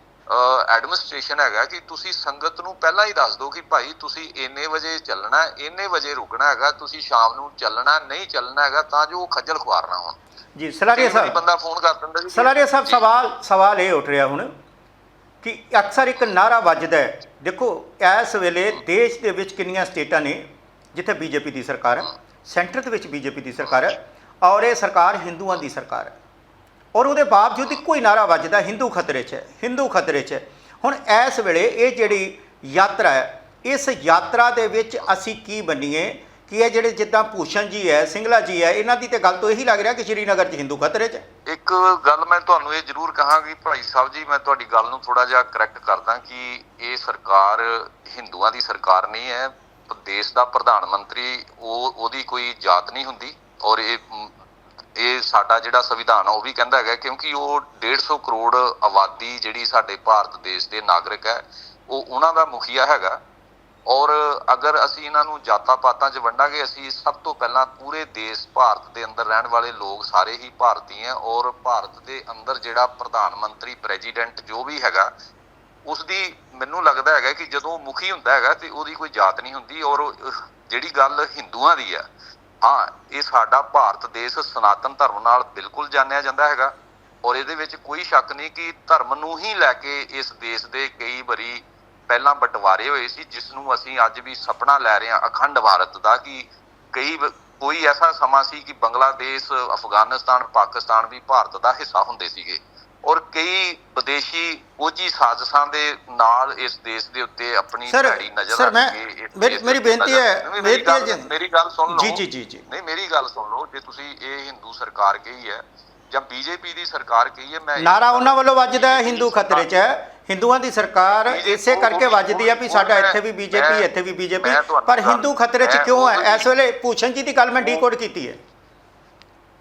ਐਡਮਿਨਿਸਟ੍ਰੇਸ਼ਨ ਹੈਗਾ ਕਿ ਤੁਸੀਂ ਸੰਗਤ ਨੂੰ ਪਹਿਲਾਂ ਹੀ ਦੱਸ ਦਿਓ ਕਿ ਭਾਈ ਤੁਸੀਂ ਇੰਨੇ ਵਜੇ ਚੱਲਣਾ ਹੈ, ਇੰਨੇ ਵਜੇ ਰੁਕਣਾ ਹੈਗਾ ਤੁਸੀਂ ਸ਼ਾਮ ਨੂੰ ਚੱਲਣਾ ਨਹੀਂ ਚੱਲਣਾ ਹੈਗਾ ਤਾਂ ਜੋ ਉਹ ਖੱਜਲ ਖੁਆਰ ਨਾ ਹੋਣ। ਜੀ ਸਲਾਰੀਆ ਸਾਹਿਬ ਬੰਦਾ ਫੋਨ ਕਰ ਦਿੰਦਾ ਜੀ ਸਲਾਰੀਆ ਸਾਹਿਬ। ਸਵਾਲ ਸਵਾਲ ਇਹ ਉੱਠ ਰਿਹਾ ਹੁਣ ਕਿ ਅਕਸਰ ਇੱਕ ਨਾਰਾ ਵੱਜਦਾ ਹੈ। ਦੇਖੋ ਇਸ ਵੇਲੇ ਦੇਸ਼ ਦੇ ਵਿੱਚ ਕਿੰਨੀਆਂ ਸਟੇਟਾਂ ਨੇ ਜਿੱਥੇ ਬੀਜੇਪੀ ਦੀ ਸਰਕਾਰ ਹੈ। ਸੈਂਟਰ ਦੇ ਵਿੱਚ ਬੀਜੇਪੀ ਦੀ ਸਰਕਾਰ ਹੈ ਔਰ ਇਹ ਸਰਕਾਰ ਹਿੰਦੂਆਂ ਦੀ ਸਰਕਾਰ ਹੈ। ਔਰ ਉਹਦੇ ਬਾਵਜੂਦ ਇੱਕੋ ਹੀ ਨਾਰਾ ਵੱਜਦਾ, ਹਿੰਦੂ ਖਤਰੇ 'ਚ ਹਿੰਦੂ ਖਤਰੇ 'ਚ ਹੁਣ ਇਸ ਵੇਲੇ ਇਹ ਜਿਹੜੀ ਯਾਤਰਾ ਹੈ, ਇਸ ਯਾਤਰਾ ਦੇ ਵਿੱਚ ਅਸੀਂ ਕੀ ਬਣੀਏ ਕਿ ਇਹ ਜਿਹੜੇ ਜਿੱਦਾਂ ਭੂਸ਼ਣ ਜੀ ਹੈ, ਸਿੰਗਲਾ ਜੀ ਹੈ, ਇਹਨਾਂ ਦੀ ਤੇ ਗੱਲ ਤੋਂ ਇਹੀ ਲੱਗ ਰਿਹਾ ਕਿ ਸ਼੍ਰੀਨਗਰ 'ਚ ਹਿੰਦੂ ਖਤਰੇ 'ਚ ਹੈ। ਇੱਕ ਗੱਲ ਮੈਂ ਤੁਹਾਨੂੰ ਇਹ ਜ਼ਰੂਰ ਕਹਾਂਗੀ ਭਾਈ ਸਾਹਿਬ ਜੀ, ਮੈਂ ਤੁਹਾਡੀ ਗੱਲ ਨੂੰ ਥੋੜਾ ਜਿਹਾ ਕਰੈਕਟ ਕਰਦਾ ਕਿ ਇਹ ਸਰਕਾਰ ਹਿੰਦੂਆਂ ਦੀ ਸਰਕਾਰ ਨਹੀਂ ਹੈ, ਦੇਸ਼ ਦਾ ਪ੍ਰਧਾਨ ਮੰਤਰੀ, ਉਹ, ਉਹਦੀ ਕੋਈ ਜਾਤ ਨਹੀਂ ਹੁੰਦੀ ਔਰ ਇਹ ਇਹ ਸਾਡਾ ਜਿਹੜਾ ਸੰਵਿਧਾਨ ਆ, ਉਹ ਵੀ ਕਹਿੰਦਾ ਹੈਗਾ, ਕਿਉਂਕਿ ਉਹ 150 ਕਰੋੜ ਆਬਾਦੀ ਜਿਹੜੀ ਸਾਡੇ ਭਾਰਤ ਦੇਸ਼ ਦੇ ਨਾਗਰਿਕ ਹੈ, ਉਹ ਉਹਨਾਂ ਦਾ ਮੁਖੀਆ ਹੈਗਾ। ਔਰ ਅਗਰ ਅਸੀਂ ਇਹਨਾਂ ਨੂੰ ਜਾਤਾਂ ਪਾਤਾਂ 'ਚ ਵੰਡਾਂਗੇ, ਅਸੀਂ ਸਭ ਤੋਂ ਪਹਿਲਾਂ ਪੂਰੇ ਦੇਸ਼ ਭਾਰਤ ਦੇ ਅੰਦਰ ਰਹਿਣ ਵਾਲੇ ਲੋਕ ਸਾਰੇ ਹੀ ਭਾਰਤੀ ਹੈ ਔਰ ਭਾਰਤ ਦੇ ਅੰਦਰ ਜਿਹੜਾ ਪ੍ਰਧਾਨ ਮੰਤਰੀ, ਪ੍ਰੈਜ਼ੀਡੈਂਟ ਜੋ ਵੀ ਹੈਗਾ ਉਸ ਦੀ ਮੈਨੂੰ ਲੱਗਦਾ ਹੈਗਾ ਕਿ ਜਦੋਂ ਮੁਖੀ ਹੁੰਦਾ ਹੈਗਾ ਤੇ ਉਹਦੀ ਕੋਈ ਜਾਤ ਨਹੀਂ ਹੁੰਦੀ ਔਰ ਜਿਹੜੀ ਗੱਲ ਹਿੰਦੂਆਂ ਦੀ ਆ ਹਾਂ, ਇਹ ਸਾਡਾ ਭਾਰਤ ਦੇਸ਼ ਸਨਾਤਨ ਧਰਮ ਨਾਲ ਬਿਲਕੁਲ ਜਾਣਿਆ ਜਾਂਦਾ ਹੈਗਾ। ਔਰ ਇਹਦੇ ਵਿੱਚ ਕੋਈ ਸ਼ੱਕ ਨਹੀਂ ਕਿ ਧਰਮ ਨੂੰ ਹੀ ਲੈ ਕੇ ਇਸ ਦੇਸ਼ ਦੇ ਕਈ ਵਾਰੀ ਪਹਿਲਾਂ ਬਟਵਾਰੇ ਹੋਏ ਸੀ ਜਿਸ ਨੂੰ ਅਸੀਂ ਅੱਜ ਵੀ ਸੁਪਨਾ ਲੈ ਰਹੇ ਹਾਂ, ਅਖੰਡ ਭਾਰਤ ਦਾ, ਕਿ ਕਈ ਕੋਈ ਐਸਾ ਸਮਾਂ ਸੀ ਕਿ ਬੰਗਲਾਦੇਸ਼, ਅਫਗਾਨਿਸਤਾਨ, ਪਾਕਿਸਤਾਨ ਵੀ ਭਾਰਤ ਦਾ ਹਿੱਸਾ ਹੁੰਦੇ ਸੀਗੇ। ਔਰ ਕਈ ਵਿਦੇਸ਼ੀ ਫੌਜੀ ਸਾਜ਼ਿਸ਼ਾਂ ਦੇ ਨਾਲ ਇਸ ਦੇਸ਼ ਦੇ ਉੱਤੇ ਆਪਣੀ ਭੈੜੀ ਨਜ਼ਰ ਰੱਖ ਕੇ ਮੇਰੀ- ਬੇਨਤੀ ਹੈ- ਬੇਨਤੀ ਹੈ। ਮੇਰੀ ਗੱਲ ਸੁਣ ਲਓ। ਜੀ, ਜੀ, ਜੀ, ਜੀ। ਨਹੀਂ ਮੇਰੀ ਗੱਲ ਸੁਣ ਲਓ। ਜੇ ਤੁਸੀਂ ਇਹ ਹਿੰਦੂ ਸਰਕਾਰ ਕਹੀ ਹੈ ਜਾਂ ਬੀਜੇਪੀ ਦੀ ਸਰਕਾਰ ਕਹੀ ਹੈ ਮੈਂ ਨਾਰਾ ਉਹਨਾਂ ਵੱਲੋਂ ਵੱਜਦਾ ਹੈ ਹਿੰਦੂ ਖਤਰੇ 'ਚ ਹੈ। ਹਿੰਦੂਆਂ ਦੀ ਸਰਕਾਰ ਇਸੇ ਕਰਕੇ ਵੱਜਦੀ ਹੈ ਵੀ ਸਾਡਾ ਇੱਥੇ ਵੀ ਬੀਜੇਪੀ ਇੱਥੇ ਵੀ ਬੀਜੇਪੀ ਪਰ ਹਿੰਦੂ ਖਤਰੇ 'ਚ ਕਿਉਂ ਹੈ? ਇਸ ਵੇਲੇ ਭੂਸ਼ਣ ਜੀ ਦੀ ਗੱਲ ਮੈਂ ਡੀਕੋਡ ਕੀਤੀ ਹੈ।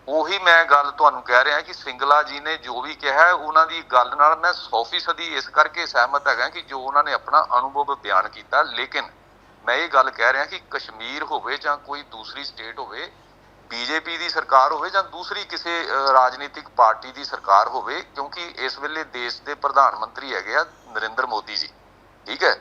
ਉਹੀ ਮੈਂ ਗੱਲ ਤੁਹਾਨੂੰ ਕਹਿ ਰਿਹਾ ਕਿ ਸਿੰਗਲਾ ਜੀ ਨੇ ਜੋ ਵੀ ਕਿਹਾ ਉਹਨਾਂ ਦੀ ਗੱਲ ਨਾਲ ਮੈਂ 100% ਇਸ ਕਰਕੇ ਸਹਿਮਤ ਹੈਗਾ ਕਿ ਜੋ ਉਹਨਾਂ ਨੇ ਆਪਣਾ ਅਨੁਭਵ ਬਿਆਨ ਕੀਤਾ, ਲੇਕਿਨ ਮੈਂ ਇਹ ਗੱਲ ਕਹਿ ਰਿਹਾ ਕਿ ਕਸ਼ਮੀਰ ਹੋਵੇ ਜਾਂ ਕੋਈ ਦੂਸਰੀ ਸਟੇਟ ਹੋਵੇ ਬੀਜੇਪੀ ਦੀ ਸਰਕਾਰ ਹੋਵੇ ਜਾਂ ਦੂਸਰੀ ਕਿਸੇ ਰਾਜਨੀਤਿਕ ਪਾਰਟੀ ਦੀ ਸਰਕਾਰ ਹੋਵੇ, ਕਿਉਂਕਿ ਇਸ ਵੇਲੇ ਦੇਸ਼ ਦੇ ਪ੍ਰਧਾਨ ਮੰਤਰੀ ਹੈਗੇ ਆ ਨਰਿੰਦਰ ਮੋਦੀ ਜੀ। ਠੀਕ ਹੈ?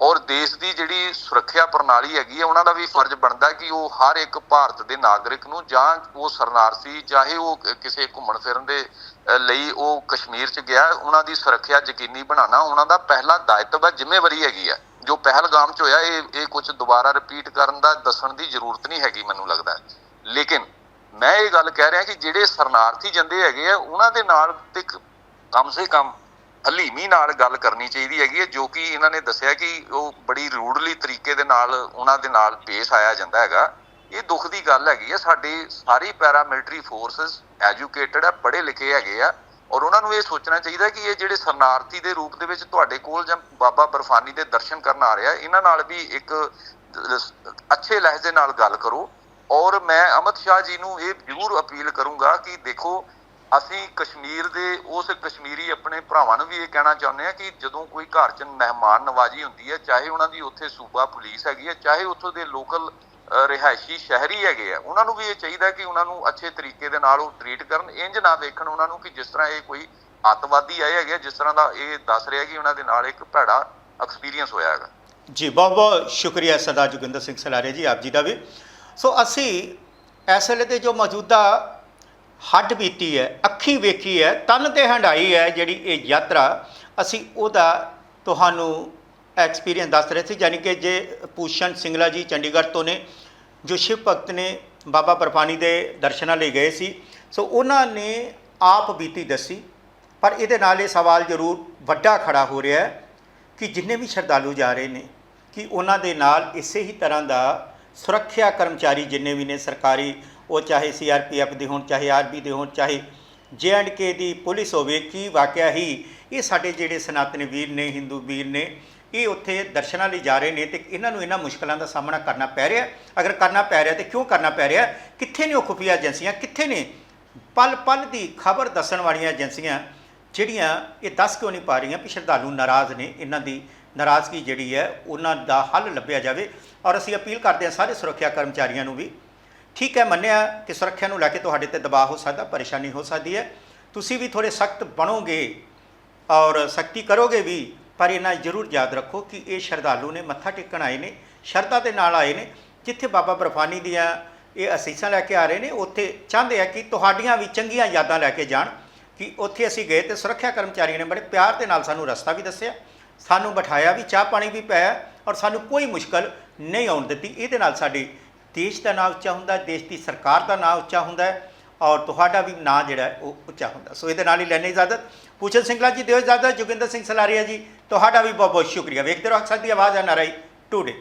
ਔਰ ਦੇਸ਼ ਦੀ ਜਿਹੜੀ ਸੁਰੱਖਿਆ ਪ੍ਰਣਾਲੀ ਹੈਗੀ ਹੈ ਉਹਨਾਂ ਦਾ ਵੀ ਫਰਜ਼ ਬਣਦਾ ਕਿ ਉਹ ਹਰ ਇੱਕ ਭਾਰਤ ਦੇ ਨਾਗਰਿਕ ਨੂੰ ਜਾਂ ਉਹ ਸਰਨਾਰਥੀ ਚਾਹੇ ਉਹ ਕਿਸੇ ਘੁੰਮਣ ਫਿਰਨ ਦੇ ਲਈ ਉਹ ਕਸ਼ਮੀਰ ਚ ਗਿਆ, ਉਹਨਾਂ ਦੀ ਸੁਰੱਖਿਆ ਯਕੀਨੀ ਬਣਾਉਣਾ ਉਹਨਾਂ ਦਾ ਪਹਿਲਾ ਦਾਇਤਵ ਹੈ, ਜ਼ਿੰਮੇਵਾਰੀ ਹੈਗੀ ਹੈ ਜੋ ਪਹਿਲਗਾਮ ਚ ਹੋਇਆ, ਇਹ ਇਹ ਕੁਝ ਦੁਬਾਰਾ ਰਿਪੀਟ ਕਰਨ ਦਾ ਦੱਸਣ ਦੀ ਜ਼ਰੂਰਤ ਨਹੀਂ ਹੈਗੀ ਮੈਨੂੰ ਲੱਗਦਾ। ਲੇਕਿਨ ਮੈਂ ਇਹ ਗੱਲ ਕਹਿ ਰਿਹਾ ਕਿ ਜਿਹੜੇ ਸਰਨਾਰਥੀ ਜਾਂਦੇ ਹੈਗੇ ਆ, ਉਹਨਾਂ ਦੇ ਨਾਲ ਤੇ ਕਮ ਸੇ ਕਮ ਹਲੀਮੀ ਨਾਲ ਗੱਲ ਕਰਨੀ ਚਾਹੀਦੀ ਹੈਗੀ ਹੈ, ਜੋ ਕਿ ਇਹਨਾਂ ਨੇ ਦੱਸਿਆ ਕਿ ਉਹ ਬੜੀ ਰੂਡਲੀ ਤਰੀਕੇ ਦੇ ਨਾਲ ਉਹਨਾਂ ਦੇ ਨਾਲ ਪੇਸ਼ ਆਇਆ ਜਾਂਦਾ ਹੈਗਾ। ਇਹ ਦੁੱਖ ਦੀ ਗੱਲ ਹੈਗੀ ਹੈ, ਸਾਡੇ ਸਾਰੀ ਪੈਰਾਮਿਲਟਰੀ ਫੋਰਸਸ ਐਜੂਕੇਟਡ ਆ, ਪੜ੍ਹੇ ਲਿਖੇ ਹੈਗੇ ਆ, ਔਰ ਉਹਨਾਂ ਨੂੰ ਇਹ ਸੋਚਣਾ ਚਾਹੀਦਾ ਕਿ ਇਹ ਜਿਹੜੇ ਸਰਨਾਰਥੀ ਦੇ ਰੂਪ ਦੇ ਵਿੱਚ ਤੁਹਾਡੇ ਕੋਲ ਜਾਂ ਬਾਬਾ ਬਰਫਾਨੀ ਦੇ ਦਰਸ਼ਨ ਕਰਨ ਆ ਰਿਹਾ, ਇਹਨਾਂ ਨਾਲ ਵੀ ਇੱਕ ਅੱਛੇ ਲਹਿਜੇ ਨਾਲ ਗੱਲ ਕਰੋ। ਔਰ ਮੈਂ ਅਮਿਤ ਸ਼ਾਹ ਜੀ ਨੂੰ ਇਹ ਜ਼ਰੂਰ ਅਪੀਲ ਕਰੂੰਗਾ ਕਿ ਦੇਖੋ ਅਸੀਂ ਕਸ਼ਮੀਰ ਦੇ ਉਸ ਕਸ਼ਮੀਰੀ ਆਪਣੇ ਭਰਾਵਾਂ ਨੂੰ ਵੀ ਇਹ ਕਹਿਣਾ ਚਾਹੁੰਦੇ ਆ ਕਿ ਜਦੋਂ ਕੋਈ ਘਰ 'ਚ ਮਹਿਮਾਨ ਨਵਾਜ਼ੀ ਹੁੰਦੀ ਹੈ ਚਾਹੇ ਉਹਨਾਂ ਦੀ ਉੱਥੇ ਸੂਬਾ ਪੁਲਿਸ ਹੈਗੀ ਹੈ ਚਾਹੇ ਉੱਥੋਂ ਦੇ ਲੋਕਲ ਰਿਹਾਇਸ਼ੀ ਸ਼ਹਿਰੀ ਹੈਗੇ ਆ ਉਹਨਾਂ ਨੂੰ ਵੀ ਇਹ ਚਾਹੀਦਾ ਕਿ ਉਹਨਾਂ ਨੂੰ ਅੱਛੇ ਤਰੀਕੇ ਦੇ ਨਾਲ ਉਹ ਟਰੀਟ ਕਰਨ ਇੰਜ ਨਾ ਦੇਖਣ ਉਹਨਾਂ ਨੂੰ ਕਿ ਜਿਸ ਤਰ੍ਹਾਂ ਇਹ ਕੋਈ ਅੱਤਵਾਦੀ ਆਏ ਹੈਗੇ ਆ, ਜਿਸ ਤਰ੍ਹਾਂ ਦਾ ਇਹ ਦੱਸ ਰਿਹਾ ਕਿ ਉਹਨਾਂ ਦੇ ਨਾਲ ਇੱਕ ਭੈੜਾ ਐਕਸਪੀਰੀਅੰਸ ਹੋਇਆ ਹੈਗਾ। ਜੀ ਬਹੁਤ ਬਹੁਤ ਸ਼ੁਕਰੀਆ ਸਰਦਾਰ ਜੋਗਿੰਦਰ ਸਿੰਘ ਸਲਾਰੇ ਜੀ ਆਪ ਜੀ ਦਾ ਵੀ। ਸੋ ਅਸੀਂ ਇਸ ਵੇਲੇ ਤੇ ਜੋ ਮੌਜੂਦਾ ਹੱਡ ਬੀਤੀ ਹੈ, ਅੱਖੀ ਵੇਖੀ ਹੈ, ਤਨ ਤੇ ਹੰਡਾਈ ਹੈ ਜਿਹੜੀ ਇਹ ਯਾਤਰਾ ਅਸੀਂ ਉਹਦਾ ਤੁਹਾਨੂੰ ਐਕਸਪੀਰੀਅੰਸ ਦੱਸ ਰਹੇ ਸੀ, ਯਾਨੀ ਕਿ ਜੇ ਪੂਸ਼ਨ ਸਿੰਗਲਾ ਜੀ ਚੰਡੀਗੜ੍ਹ ਤੋਂ ਨੇ, ਜੋ ਸ਼ਿਵ ਭਗਤ ਨੇ ਬਾਬਾ ਬਰਫਾਨੀ ਦੇ ਦਰਸ਼ਨਾਂ ਲਈ ਗਏ ਸੀ, ਸੋ ਉਹਨਾਂ ਨੇ ਆਪ ਬੀਤੀ ਦੱਸੀ, ਪਰ ਇਹਦੇ ਨਾਲ ਇਹ ਸਵਾਲ ਜ਼ਰੂਰ ਵੱਡਾ ਖੜਾ ਹੋ ਰਿਹਾ ਹੈ ਕਿ ਜਿੰਨੇ ਵੀ ਸ਼ਰਧਾਲੂ ਜਾ ਰਹੇ ਨੇ, ਕਿ ਉਹਨਾਂ ਦੇ ਨਾਲ ਇਸੇ ਹੀ ਤਰ੍ਹਾਂ ਦਾ ਸੁਰੱਖਿਆ ਕਰਮਚਾਰੀ ਜਿੰਨੇ ਵੀ ਨੇ, ਸਰਕਾਰੀ ਉਹ ਚਾਹੇ ਸੀਆਰਪੀਐਫ ਦੇ ਹੋਣ, ਚਾਹੇ ਆਰਬੀ ਦੇ ਹੋਣ, ਚਾਹੇ ਕੇ ਦੀ ਪੁਲਿਸ ਹੋਵੇ, ਕੀ ਵਾਕਿਆ ਹੀ ਇਹ ਸਾਡੇ ਜਿਹੜੇ ਸਨਾਤਨ ਵੀਰ ਨੇ ਹਿੰਦੂ ਵੀਰ ਨੇ, ਇਹ ਉੱਥੇ ਦਰਸ਼ਨਾਂ ਲਈ ਜਾ ਰਹੇ ਨੇ ਤੇ ਇਹਨਾਂ ਨੂੰ ਇਹਨਾਂ ਮੁਸ਼ਕਲਾਂ ਦਾ ਸਾਹਮਣਾ ਕਰਨਾ ਪੈ ਰਿਹਾ। ਅਗਰ ਕਰਨਾ ਪੈ ਰਿਹਾ ਤੇ ਕਿਉਂ ਕਰਨਾ ਪੈ ਰਿਹਾ? ਕਿੱਥੇ ਨੇ ਉਹ ਖੁਫੀਆ ਏਜੰਸੀਆਂ? ਕਿੱਥੇ ਨੇ? ਪਲ ਪਲ ਦੀ ਖਬਰ ਦੱਸਣ ਵਾਲੀਆਂ ਏਜੰਸੀਆਂ ਜਿਹੜੀਆਂ ਇਹ ਦੱਸ ਕਿਉਂ ਨਹੀਂ ਪਾ ਰਹੀਆਂ ਕਿ ਸ਼ਰਧਾਲੂ ਨਾਰਾਜ਼ ਨੇ? ਇਹਨਾਂ ਦੀ ਨਾਰਾਜ਼ਗੀ ਜਿਹੜੀ ਹੈ, ਉਹਨਾਂ ਦਾ ਹੱਲ ਲੱਭਿਆ ਜਾਵੇ। ਔਰ ਅਸੀਂ ਅਪੀਲ ਕਰਦੇ ਹਾਂ ਸਾਰੇ ਸੁਰੱਖਿਆ ਕਰਮਚਾਰੀਆਂ ਨੂੰ ਵੀ ਠੀਕ ਹੈ, ਮੰਨਿਆ ਕਿ ਸੁਰੱਖਿਆ ਨੂੰ ਲੈ ਕੇ ਤੁਹਾਡੇ ਤੇ ਦਬਾਅ ਹੋ ਸਕਦਾ, ਪਰੇਸ਼ਾਨੀ ਹੋ ਸਕਦੀ ਹੈ। ਤੁਸੀਂ ਵੀ ਥੋੜੇ ਸਖਤ ਬਣੋਗੇ ਔਰ ਸਖਤੀ ਕਰੋਗੇ ਵੀ, ਪਰ ਇਹਨਾਂ ਜ਼ਰੂਰ ਯਾਦ ਰੱਖੋ ਕਿ ਇਹ ਸ਼ਰਧਾਲੂ ਨੇ ਮੱਥਾ ਟੇਕਣ ਆਏ ਨੇ, ਸ਼ਰਧਾ ਦੇ ਨਾਲ ਆਏ ਨੇ। ਜਿੱਥੇ ਬਾਬਾ ਬਰਫਾਨੀ ਦੀਆਂ ਇਹ ਅਸੀਸਾਂ ਲੈ ਕੇ ਆ ਰਹੇ ਨੇ, ਉੱਥੇ ਚਾਹੁੰਦੇ ਆ ਕਿ ਤੁਹਾਡੀਆਂ ਵੀ ਚੰਗੀਆਂ ਯਾਦਾਂ ਲੈ ਕੇ ਜਾਣ ਕਿ ਉੱਥੇ ਅਸੀਂ ਗਏ ਤੇ ਸੁਰੱਖਿਆ ਕਰਮਚਾਰੀਆਂ ਨੇ ਬੜੇ ਪਿਆਰ ਦੇ ਨਾਲ ਸਾਨੂੰ ਰਸਤਾ ਵੀ ਦੱਸਿਆ, ਸਾਨੂੰ ਬਿਠਾਇਆ ਵੀ ਚਾਹ ਪਾਣੀ ਵੀ ਪਾਇਆ ਔਰ ਸਾਨੂੰ ਕੋਈ ਮੁਸ਼ਕਲ ਨਹੀਂ ਆਉਣ ਦਿੱਤੀ। ਇਹਦੇ ਨਾਲ ਸਾਡੀ ਦੇਸ਼ ਦਾ ਨਾਂ ਉੱਚਾ ਹੁੰਦਾ, ਦੇਸ਼ ਦੀ ਸਰਕਾਰ ਦਾ ਨਾਂ ਉੱਚਾ ਹੁੰਦਾ ਔਰ ਤੁਹਾਡਾ ਵੀ ਨਾਂ ਜਿਹੜਾ ਉਹ ਉੱਚਾ ਹੁੰਦਾ ਸੋ ਇਹਦੇ ਨਾਲ ਹੀ ਲੈਣੇ ਇਜਾਜ਼ਤ। ਪੂਛਲ ਸਿੰਘਲਾ ਜੀ, ਦਿਓ ਇਜਾਜ਼ਤ। ਜੋਗਿੰਦਰ ਸਿੰਘ ਸਲਾਰੀਆ ਜੀ, ਤੁਹਾਡਾ ਵੀ ਬਹੁਤ ਬਹੁਤ ਸ਼ੁਕਰੀਆ। ਵੇਖਦੇ ਰਹੋ ਅਕਸਰ ਦੀ ਆਵਾਜ਼ ਐਨ ਆਰ ਆਈ ਟੂਡੇ।